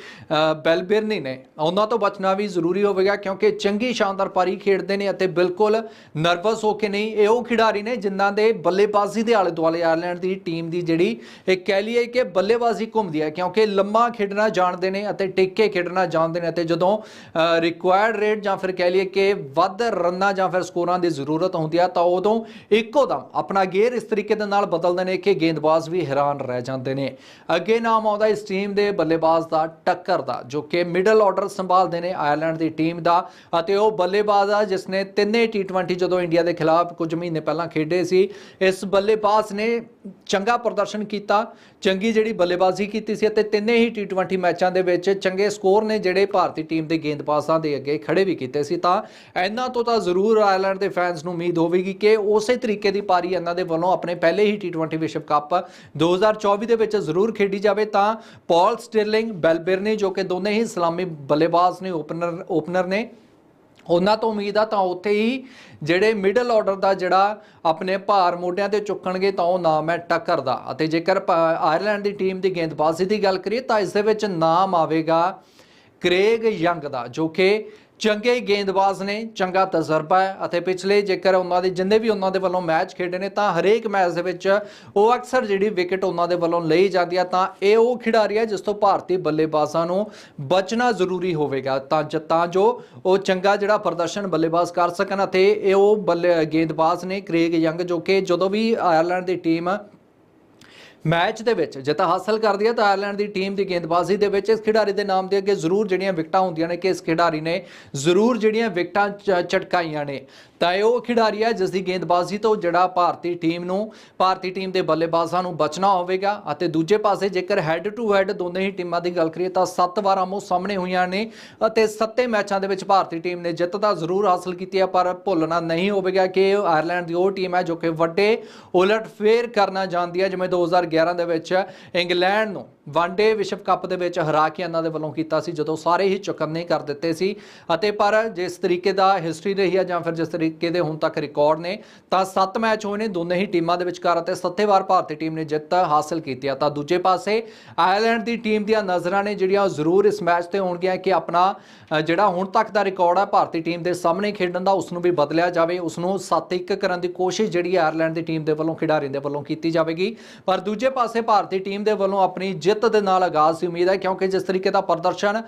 ਬੈਲਬਿਰਨੀ ਨੇ, ਉਹਨਾਂ ਤੋਂ ਬਚਣਾ ਵੀ ਜ਼ਰੂਰੀ ਹੋਵੇਗਾ ਕਿਉਂਕਿ ਚੰਗੀ ਸ਼ਾਨਦਾਰ ਪਾਰੀ ਖੇਡਦੇ ਨੇ ਅਤੇ ਬਿਲਕੁਲ ਨਰਵਸ ਹੋ ਕੇ ਨਹੀਂ, ਇਹ ਉਹ ਖਿਡਾਰੀ ਨੇ ਜਿਨ੍ਹਾਂ ਦੇ ਬੱਲੇਬਾਜ਼ੀ ਦੇ ਆਲੇ ਦੁਆਲੇ ਆਇਰਲੈਂਡ ਦੀ ਟੀਮ ਦੀ ਜਿਹੜੀ ਇਹ ਕਹਿ ਲਈਏ ਕਿ ਬੱਲੇਬਾਜ਼ੀ ਘੁੰਮਦੀ ਹੈ ਕਿਉਂਕਿ ਲੰਮਾ ਖੇਡਣਾ ਜਾਣਦੇ ਨੇ ਅਤੇ ਟਿੱਕੇ ਖੇਡਣਾ ਜਾਣਦੇ ਨੇ ਅਤੇ ਜਦੋਂ ਰਿਕੁਆਇਰਡ ਰੇਟ ਜਾਂ ਫਿਰ ਕਹਿ ਲਈਏ ਕਿ ਵੱਧ ਰਨਾਂ ਜਾਂ ਫਿਰ ਸਕੋਰਾਂ ਦੀ ਜ਼ਰੂਰਤ ਹੁੰਦੀ ਹੈ ਤਾਂ ਉਦੋਂ ਇੱਕੋ ਦਮ ਆਪਣਾ ਗੇਅਰ ਇਸ ਤਰੀਕੇ ਦੇ ਨਾਲ ਬਦਲਦੇ ਨੇ ਕਿ ਗੇਂਦਬਾਜ਼ ਵੀ ਹੈਰਾਨ ਰਹਿ ਜਾਂਦੇ ਨੇ। ਅੱਗੇ ਨਾਮ ਆਉਂਦਾ ਇਸ ਟੀਮ ਦੇ ਬੱਲੇਬਾਜ਼ ਦਾ ਟੱਕਰ ਦਾ, ਜੋ ਕਿ ਮਿਡਲ ਆਰਡਰ ਸੰਭਾਲਦੇ ਨੇ ਆਇਰਲੈਂਡ ਦੀ ਟੀਮ ਦਾ ਅਤੇ ਉਹ ਬੱਲੇਬਾਜ਼ ਆ, ਜਿਸ ਨੇ ਤਿੰਨੇ T20 ਜਦੋਂ ਇੰਡੀਆ ਦੇ ਖਿਲਾਫ ਕੁਝ ਮਹੀਨੇ ਪਹਿਲਾਂ ਖੇਡੇ ਸੀ। ਇਸ ਬੱਲੇਬਾਜ਼ ਨੇ ਚੰਗਾ ਪ੍ਰਦਰਸ਼ਨ ਕੀਤਾ, ਚੰਗੀ ਜਿਹੜੀ ਬੱਲੇਬਾਜ਼ੀ ਕੀਤੀ ਸੀ ਅਤੇ ਤਿੰਨੇ ਹੀ T20 ਮੈਚਾਂ ਦੇ ਵਿੱਚ ਚੰਗੇ ਸਕੋਰ ਨੇ ਜਿਹੜੇ ਭਾਰਤੀ ਟੀਮ ਦੇ ਗੇਂਦਬਾਜ਼ਾਂ ਦੇ ਅੱਗੇ ਖੜੇ ਵੀ ਕੀਤੇ ਸੀ। ਤਾਂ ਇਹਨਾਂ ਤੋਂ ਤਾਂ ਜ਼ਰੂਰ ਆਇਰਲੈਂਡ ਦੇ ਫੈਨਸ ਨੂੰ ਉਮੀਦ ਹੋਵੇਗੀ ਕਿ ਉਸੇ ਤਰੀਕੇ ਦੀ ਪਾਰੀ ਇਹਨਾਂ ਦੇ ਵੱਲੋਂ ਆਪਣੇ ਪਹਿਲੇ ਹੀ T20 ਵਿਸ਼ਵ ਕੱਪ 2024 ਦੇ ਵਿੱਚ ਜ਼ਰੂਰ ਖੇਡੀ ਜਾਵੇ। ਤਾਂ ਪੌਲ ਸਟਿਰਲਿੰਗ, ਬੈਲਬਿਰਨੀ ਜੋ ਕਿ ਦੋਨੇ ਹੀ ਸਲਾਮੀ ਬੱਲੇਬਾਜ਼ ਨੇ, ਓਪਨਰ ਓਪਨਰ ਨੇ ਉਹਨਾਂ ਤੋਂ ਉਮੀਦ ਆ ਤਾਂ ਉੱਥੇ ਹੀ ਜਿਹੜੇ ਮਿਡਲ ਆਰਡਰ ਦਾ ਜਿਹੜਾ ਆਪਣੇ ਭਾਰ ਮੋਢਿਆਂ ਤੇ ਚੁੱਕਣਗੇ ਤਾਂ ਉਹ ਨਾਮ ਹੈ ਟੱਕਰ ਦਾ। ਅਤੇ ਜੇਕਰ ਆਇਰਲੈਂਡ ਦੀ ਟੀਮ ਦੀ ਗੇਂਦਬਾਜ਼ੀ ਦੀ ਗੱਲ ਕਰੀਏ ਤਾਂ ਇਸ ਦੇ ਵਿੱਚ ਨਾਮ ਆਵੇਗਾ ਕ੍ਰੇਗ ਯੰਗ ਦਾ, ਜੋ ਕਿ ਚੰਗੇ ਗੇਂਦਬਾਜ਼ ਨੇ, ਚੰਗਾ ਤਜਰਬਾ ਹੈ ਅਤੇ ਪਿਛਲੇ ਜੇਕਰ ਉਹਨਾਂ ਦੇ ਜਿੰਨੇ ਵੀ ਉਹਨਾਂ ਦੇ ਵੱਲੋਂ ਮੈਚ ਖੇਡੇ ਨੇ, ਤਾਂ ਹਰੇਕ ਮੈਚ ਦੇ ਵਿੱਚ ਉਹ ਅਕਸਰ ਜਿਹੜੀ ਵਿਕਟ ਉਹਨਾਂ ਦੇ ਵੱਲੋਂ ਲਈ ਜਾਂਦੀ ਆ, ਤਾਂ ਇਹ ਉਹ ਖਿਡਾਰੀ ਹੈ ਜਿਸ ਤੋਂ ਭਾਰਤੀ ਬੱਲੇਬਾਜ਼ਾਂ ਨੂੰ ਬਚਣਾ ਜ਼ਰੂਰੀ ਹੋਵੇਗਾ। ਤਾਂ ਜ- ਤਾਂ ਜੋ ਉਹ ਚੰਗਾ ਜਿਹੜਾ ਪ੍ਰਦਰਸ਼ਨ ਬੱਲੇਬਾਜ਼ ਕਰ ਸਕਣ ਅਤੇ ਇਹ ਉਹ ਬੱਲੇ, ਗੇਂਦਬਾਜ਼ ਨੇ, ਕ੍ਰੇਗ ਯੰਗ ਜੋ ਕਿ ਜਦੋਂ ਵੀ ਆਇਰਲੈਂਡ ਦੀ ਟੀਮ ਮੈਚ ਦੇ ਵਿੱਚ, ਜਿੱਤ ਹਾਸਲ ਕਰਦੀ ਹੈ ਤਾਂ ਆਇਰਲੈਂਡ ਦੀ ਟੀਮ ਦੀ ਗੇਂਦਬਾਜ਼ੀ ਦੇ ਵਿੱਚ ਇਸ ਖਿਡਾਰੀ ਦੇ ਨਾਮ ਦੇ ਅੱਗੇ ਜ਼ਰੂਰ ਜਿਹੜੀਆਂ ਵਿਕਟਾਂ ਹੁੰਦੀਆਂ ਨੇ ਕਿ ਇਸ ਖਿਡਾਰੀ ਨੇ ਜ਼ਰੂਰ ਜਿਹੜੀਆਂ ਵਿਕਟਾਂ ਚ- ਝਟਕਾਈਆਂ ਨੇ। ਤਾਂ ਇਹ ਉਹ ਖਿਡਾਰੀ ਹੈ ਜਿਸ ਦੀ ਗੇਂਦਬਾਜ਼ੀ ਤੋਂ ਜਿਹੜਾ ਭਾਰਤੀ ਟੀਮ ਨੂੰ, ਭਾਰਤੀ ਟੀਮ ਦੇ ਬੱਲੇਬਾਜ਼ਾਂ ਨੂੰ ਬਚਣਾ ਹੋਵੇਗਾ ਅਤੇ ਦੂਜੇ ਪਾਸੇ ਜੇਕਰ ਹੈੱਡ ਟੂ ਹੈੱਡ ਦੋਨੇ ਹੀ ਟੀਮਾਂ ਦੀ ਗੱਲ ਕਰੀਏ ਤਾਂ 7 ਵਾਰਾਂ ਆਮੋ ਸਾਹਮਣੇ ਹੋਈਆਂ ਨੇ ਅਤੇ ਸੱਤੇ ਮੈਚਾਂ ਦੇ ਵਿੱਚ ਭਾਰਤੀ ਟੀਮ ਨੇ ਜਿੱਤ ਤਾਂ ਜ਼ਰੂਰ ਹਾਸਲ ਕੀਤੀ ਹੈ, ਪਰ ਭੁੱਲਣਾ ਨਹੀਂ ਹੋਵੇਗਾ ਕਿ ਆਇਰਲੈਂਡ ਦੀ ਉਹ ਟੀਮ ਹੈ ਜੋ ਕਿ ਵੱਡੇ ਉਲਟ ਫੇਰ ਕਰਨਾ ਜਾਣਦੀ ਹੈ, ਜਿਵੇਂ 2011 ਦੇ ਵਿੱਚ ਇੰਗਲੈਂਡ ਨੂੰ ਵਨਡੇ ਵਿਸ਼ਵ ਕੱਪ ਦੇ ਵਿੱਚ ਹਰਾ ਕੇ ਇਹਨਾਂ ਦੇ ਵੱਲੋਂ ਕੀਤਾ ਸੀ, ਜਦੋਂ ਸਾਰੇ ਹੀ ਚੁਕੰਨੇ ਕਰ ਦਿੱਤੇ ਸੀ। ਅਤੇ ਪਰ ਜਿਸ ਤਰੀਕੇ ਦਾ ਹਿਸਟਰੀ ਰਹੀ ਹੈ ਜਾਂ ਫਿਰ ਜਿਸ ਤਰੀਕੇ ਦੇ ਹੁਣ ਤੱਕ ਰਿਕਾਰਡ ਨੇ, ਤਾਂ 7 ਮੈਚ ਹੋਏ ਨੇ ਦੋਨੇ ਹੀ ਟੀਮਾਂ ਦੇ ਵਿਚਕਾਰ ਅਤੇ ਸੱਤੇ ਵਾਰ ਭਾਰਤੀ ਟੀਮ ਨੇ ਜਿੱਤ ਹਾਸਲ ਕੀਤੀ ਆ। ਤਾਂ ਦੂਜੇ ਪਾਸੇ ਆਇਰਲੈਂਡ ਦੀ ਟੀਮ ਦੀਆਂ ਨਜ਼ਰਾਂ ਨੇ ਜਿਹੜੀਆਂ, ਉਹ ਜ਼ਰੂਰ ਇਸ ਮੈਚ ਤੇ ਹੋਣਗੀਆਂ ਕਿ ਆਪਣਾ ਜਿਹੜਾ ਹੁਣ ਤੱਕ ਦਾ ਰਿਕਾਰਡ ਹੈ ਭਾਰਤੀ ਟੀਮ ਦੇ ਸਾਹਮਣੇ ਖੇਡਣ ਦਾ ਉਸ ਨੂੰ ਵੀ ਬਦਲਿਆ ਜਾਵੇ। ਉਸ ਨੂੰ 7-1 ਕਰਨ ਦੀ ਕੋਸ਼ਿਸ਼ ਜਿਹੜੀ ਆਇਰਲੈਂਡ ਦੀ ਟੀਮ ਦੇ ਵੱਲੋਂ, ਖਿਡਾਰੀਆਂ ਦੇ ਵੱਲੋਂ ਕੀਤੀ ਜਾਵੇਗੀ। ਪਰ ਦੂਜੇ ਪਾਸੇ ਭਾਰਤੀ ਟੀਮ ਦੇ ਵੱਲੋਂ ਆਪਣੀ ਜਿੱਤ ਦੇ ਨਾਲ ਆਗਾਜ਼ ਦੀ ਉਮੀਦ ਹੈ ਕਿਉਂਕਿ ਜਿਸ ਤਰੀਕੇ ਦਾ ਪ੍ਰਦਰਸ਼ਨ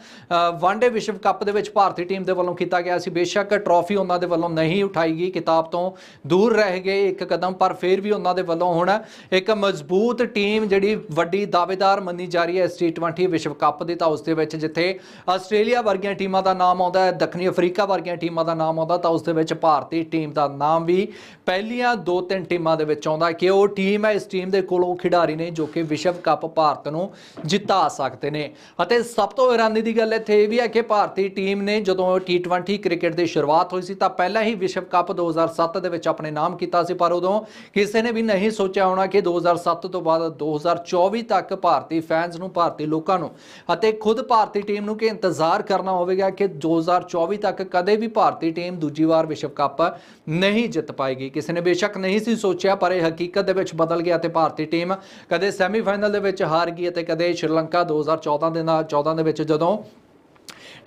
ਵਨਡੇ ਵਿਸ਼ਵ ਕੱਪ ਦੇ ਵਿੱਚ ਭਾਰਤੀ ਟੀਮ ਦੇ ਵੱਲੋਂ ਕੀਤਾ ਗਿਆ ਸੀ, ਬੇਸ਼ੱਕ ਟਰੋਫੀ ਉਹਨਾਂ ਦੇ ਵੱਲੋਂ ਨਹੀਂ ਉਠਾਈ ਗਈ ਕਿਤਾਬ ਤੋਂ ਦੂਰ ਰਹਿ ਗਏ ਇੱਕ ਕਦਮ, ਪਰ ਫਿਰ ਵੀ ਉਹਨਾਂ ਦੇ ਵੱਲੋਂ ਹੁਣ ਇੱਕ ਮਜ਼ਬੂਤ ਟੀਮ ਜਿਹੜੀ ਵੱਡੀ ਦਾਅਵੇਦਾਰ ਮੰਨੀ ਜਾ ਰਹੀ ਹੈ ਇਸ T20 ਵਿਸ਼ਵ ਕੱਪ ਦੀ, ਤਾਂ ਉਸ ਦੇ ਵਿੱਚ ਜਿੱਥੇ ਆਸਟ੍ਰੇਲੀਆ ਵਰਗੀਆਂ ਟੀਮਾਂ ਦਾ ਨਾਮ ਆਉਂਦਾ ਹੈ, ਦੱਖਣੀ ਅਫਰੀਕਾ ਵਰਗੀਆਂ ਟੀਮਾਂ ਦਾ ਨਾਮ ਆਉਂਦਾ, ਤਾਂ ਉਸ ਦੇ ਵਿੱਚ ਭਾਰਤੀ ਟੀਮ ਦਾ ਨਾਮ ਵੀ ਪਹਿਲੀਆਂ ਦੋ ਤਿੰਨ ਟੀਮਾਂ ਦੇ ਵਿੱਚ ਆਉਂਦਾ ਕਿ ਉਹ ਟੀਮ ਹੈ, ਇਸ ਟੀਮ ਦੇ ਕੋਲ ਉਹ ਖਿਡਾਰੀ ਨੇ ਜੋ ਕਿ ਵਿਸ਼ਵ ਕੱਪ ਭਾਰਤ ਨੂੰ ਜਿਤਾ ਸਕਦੇ ਨੇ। ਅਤੇ ਸਭ ਤੋਂ ਹੈਰਾਨੀ ਦੀ ਗੱਲ ਇੱਥੇ ਇਹ ਵੀ ਹੈ ਕਿ ਭਾਰਤੀ ਟੀਮ ਨੇ ਜਦੋਂ T20 ਕ੍ਰਿਕਟ ਦੀ ਸ਼ੁਰੂਆਤ ਹੋਈ ਸੀ ਤਾਂ ਪਹਿਲਾਂ ਹੀ ਵਿਸ਼ਵ ਕੱਪ 2007 ਦੇ ਵਿੱਚ ਆਪਣੇ ਨਾਮ ਕੀਤਾ ਸੀ, ਪਰ ਉਦੋਂ ਕਿਸੇ ਨੇ ਵੀ ਨਹੀਂ ਸੋਚਿਆ ਹੋਣਾ ਕਿ 2007 ਤੋਂ ਬਾਅਦ 2024 ਤੱਕ ਭਾਰਤੀ ਫੈਨਸ ਨੂੰ, ਭਾਰਤੀ ਲੋਕਾਂ ਨੂੰ ਅਤੇ ਖੁਦ ਭਾਰਤੀ ਟੀਮ ਨੂੰ ਕਿ ਇੰਤਜ਼ਾਰ ਕਰਨਾ ਹੋਵੇਗਾ ਕਿ 2024 ਤੱਕ ਕਦੇ ਵੀ ਭਾਰਤੀ ਟੀਮ ਦੂਜੀ ਵਾਰ ਵਿਸ਼ਵ ਕੱਪ ਨਹੀਂ ਜਿੱਤ ਪਾਏਗੀ। ਕਿਸੇ ਨੇ ਬੇਸ਼ੱਕ ਨਹੀਂ ਸੀ ਸੋਚਿਆ, ਪਰ ਇਹ ਹਕੀਕਤ ਦੇ ਵਿੱਚ ਬਦਲ ਗਿਆ ਤੇ ਭਾਰਤੀ ਟੀਮ ਕਦੇ ਸੈਮੀਫਾਈਨਲ ਦੇ ਵਿੱਚ ਹਾਰ ਗਈ ਅਤੇ ਕਦੇ ਸ਼੍ਰੀਲੰਕਾ 2014 ਦੇ ਨਾਲ 14 ਦੇ ਵਿੱਚ ਜਦੋਂ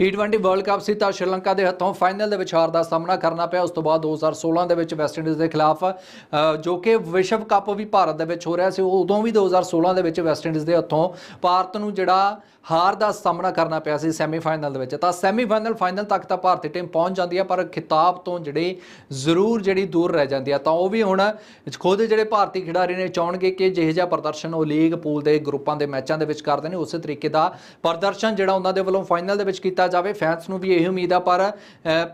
T20 ਵਰਲਡ ਕੱਪ ਸੀ ਤਾਂ ਸ਼੍ਰੀਲੰਕਾ ਦੇ ਹੱਥੋਂ ਫਾਈਨਲ ਦੇ ਵਿੱਚ ਹਾਰ ਦਾ ਸਾਹਮਣਾ ਕਰਨਾ ਪਿਆ। ਉਸ ਤੋਂ ਬਾਅਦ 2016 ਦੇ ਵਿੱਚ ਵੈਸਟ ਇੰਡੀਜ਼ ਦੇ ਖਿਲਾਫ ਅ, ਜੋ ਕਿ ਵਿਸ਼ਵ ਕੱਪ ਵੀ ਭਾਰਤ ਦੇ ਵਿੱਚ ਹੋ ਰਿਹਾ ਸੀ ਉਦੋਂ ਵੀ 2016 ਦੇ ਵਿੱਚ ਵੈਸਟ ਇੰਡੀਜ਼ ਦੇ ਹੱਥੋਂ ਭਾਰਤ ਨੂੰ ਜਿਹੜਾ ਹਾਰ ਦਾ ਸਾਹਮਣਾ ਕਰਨਾ ਪਿਆ ਸੀ ਸੈਮੀਫਾਈਨਲ ਦੇ ਵਿੱਚ। ਤਾਂ ਸੈਮੀਫਾਈਨਲ ਫਾਈਨਲ ਤੱਕ ਤਾਂ ਭਾਰਤੀ ਟੀਮ ਪਹੁੰਚ ਜਾਂਦੀ ਹੈ ਪਰ ਖਿਤਾਬ ਤੋਂ ਜਿਹੜੀ ਜ਼ਰੂਰ ਜਿਹੜੀ ਦੂਰ ਰਹਿ ਜਾਂਦੀ ਹੈ ਤਾਂ ਉਹ ਵੀ ਹੁਣ ਖੁਦ ਜਿਹੜੇ ਭਾਰਤੀ ਖਿਡਾਰੀ ਨੇ ਚਾਹਣਗੇ ਕਿ ਜਿਹੋ ਜਿਹਾ ਪ੍ਰਦਰਸ਼ਨ ਉਹ ਲੀਗ ਪੂਲ ਦੇ ਗਰੁੱਪਾਂ ਦੇ ਮੈਚਾਂ ਦੇ ਵਿੱਚ ਕਰਦੇ ਨੇ, ਉਸੇ ਤਰੀਕੇ ਦਾ ਪ੍ਰਦਰਸ਼ਨ ਜਿਹੜਾ ਉਹਨਾਂ ਦੇ ਵੱਲੋਂ ਫਾਈਨਲ ਦੇ ਵਿੱਚ ਕੀਤਾ ਜਾਵੇ। ਫੈਨਸ ਨੂੰ ਵੀ ਇਹੀ ਉਮੀਦ ਆ, ਪਰ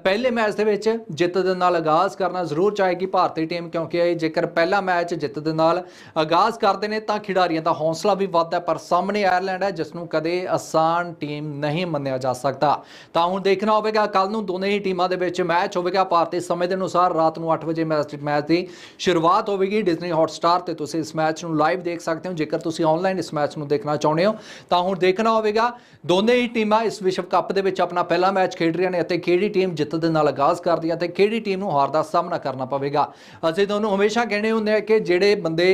ਪਹਿਲੇ ਮੈਚ ਦੇ ਵਿੱਚ ਜਿੱਤ ਦੇ ਨਾਲ ਆਗਾਜ਼ ਕਰਨਾ ਜ਼ਰੂਰ ਚਾਹੇਗੀ ਭਾਰਤੀ ਟੀਮ ਕਿਉਂਕਿ ਇਹ ਜੇਕਰ ਪਹਿਲਾ ਮੈਚ ਜਿੱਤ ਦੇ ਨਾਲ ਆਗਾਜ਼ ਕਰਦੇ ਨੇ, ਤਾਂ ਖਿਡਾਰੀਆਂ ਦਾ ਹੌਸਲਾ ਵੀ ਵੱਧਦਾ ਪਰ ਸਾਹਮਣੇ ਆਇਰਲੈਂਡ ਹੈ, ਜਿਸ ਨੂੰ ਕਦੇ ਆਸਾਨ ਟੀਮ ਨਹੀਂ ਮੰਨਿਆ ਜਾ ਸਕਦਾ ਤਾਂ ਹੁਣ ਦੇਖਣਾ ਹੋਵੇਗਾ ਕੱਲ ਨੂੰ ਦੋਨੇ ਹੀ ਟੀਮਾਂ ਦੇ ਵਿੱਚ ਮੈਚ ਹੋਵੇਗਾ ਭਾਰਤੀ ਸਮੇਂ ਦੇ ਅਨੁਸਾਰ ਰਾਤ ਨੂੰ 8 ਵਜੇ ਮੈਚ ਮੈਚ ਦੀ ਸ਼ੁਰੂਆਤ ਹੋਵੇਗੀ ਡਿਜ਼ਨੀ ਹੌਟਸਟਾਰ ਤੇ ਤੁਸੀਂ ਇਸ ਮੈਚ ਨੂੰ ਲਾਈਵ ਦੇਖ ਸਕਦੇ ਹੋ ਜੇਕਰ ਤੁਸੀਂ ਆਨਲਾਈਨ ਇਸ ਮੈਚ ਨੂੰ ਦੇਖਣਾ ਚਾਹੁੰਦੇ ਹੋ ਤਾਂ ਹੁਣ ਦੇਖਣਾ ਹੋਵੇਗਾ ਦੋਨੇ ਹੀ ਟੀਮਾਂ ਇਸ ਵਿਸ਼ਵ ਕੱਪ ਦੇ ਵਿੱਚ ਆਪਣਾ ਪਹਿਲਾ ਮੈਚ ਖੇਡ ਰਹੀਆਂ ਨੇ ਅਤੇ ਕਿਹੜੀ ਟੀਮ ਜਿੱਤ ਦੇ ਨਾਲ ਆਗਾਜ਼ ਕਰਦੀ ਹੈ ਤੇ ਕਿਹੜੀ ਟੀਮ ਨੂੰ ਹਾਰ ਦਾ ਸਾਹਮਣਾ ਕਰਨਾ ਪਵੇਗਾ ਅਸੀਂ ਤੁਹਾਨੂੰ ਹਮੇਸ਼ਾ ਕਹਿੰਦੇ ਹੁੰਦੇ ਆ ਕਿ ਜਿਹੜੇ ਬੰਦੇ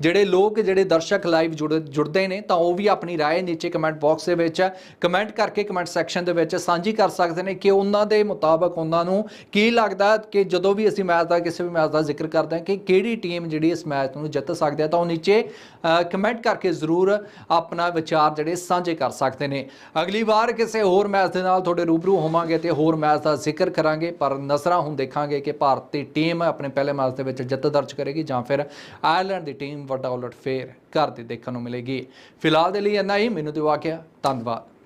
ਜਿਹੜੇ ਲੋਕ ਜਿਹੜੇ ਦਰਸ਼ਕ ਲਾਈਵ ਜੁੜਦੇ ਨੇ ਤਾਂ ਉਹ ਵੀ ਆਪਣੀ رائے ਨੀਚੇ ਕਮੈਂਟ ਬਾਕਸ ਦੇ ਵਿੱਚ ਕਮੈਂਟ ਕਰਕੇ ਕਮੈਂਟ ਸੈਕਸ਼ਨ ਦੇ ਵਿੱਚ ਸਾਂਝੀ ਕਰ ਸਕਦੇ ਨੇ ਕਿ ਉਹਨਾਂ ਦੇ ਮੁਤਾਬਕ ਉਹਨਾਂ ਨੂੰ ਕੀ ਲੱਗਦਾ ਕਿ ਜਦੋਂ ਵੀ ਅਸੀਂ ਮੈਚ ਦਾ ਕਿਸੇ ਵੀ ਮੈਚ ਦਾ ਜ਼ਿਕਰ ਕਰਦੇ ਹਾਂ ਕਿ ਕਿਹੜੀ ਟੀਮ ਜਿਹੜੀ ਇਸ ਮੈਚ ਨੂੰ ਜਿੱਤ ਸਕਦੀ ਹੈ, ਤਾਂ ਉਹ ਨੀਚੇ ਕਮੈਂਟ ਕਰਕੇ ਜ਼ਰੂਰ ਆਪਣਾ ਵਿਚਾਰ ਜਿਹੜੇ ਸਾਂਝੇ ਕਰ ਸਕਦੇ ਨੇ। ਅਗਲੀ ਵਾਰ ਕਿਸੇ ਹੋਰ ਮੈਚ ਦੇ ਨਾਲ ਤੁਹਾਡੇ ਰੂਬਰੂ ਹੋਵਾਂਗੇ ਤੇ ਹੋਰ ਮੈਚ ਦਾ ਜ਼ਿਕਰ ਕਰਾਂਗੇ, ਪਰ ਨਸਰਾ ਹੁਣ ਦੇਖਾਂਗੇ ਕਿ ਭਾਰਤੀ ਟੀਮ ਆਪਣੇ ਪਹਿਲੇ ਮੈਚ ਦੇ ਵਿੱਚ ਜਿੱਤ ਦਰਜ ਕਰੇਗੀ ਜਾਂ ਫਿਰ ਆਇਰਲੈਂਡ ਦੀ ਟੀਮ ਵੱਡਾ ਉਲਟ ਫੇਰ ਘਰ 'ਤੇ ਦੇਖਣ ਨੂੰ ਮਿਲੇਗੀ। ਫਿਲਹਾਲ ਦੇ ਲਈ ਇੰਨਾ ਹੀ। ਮੈਨੂੰ ਦਿਵਾ ਗਿਆ। ਧੰਨਵਾਦ।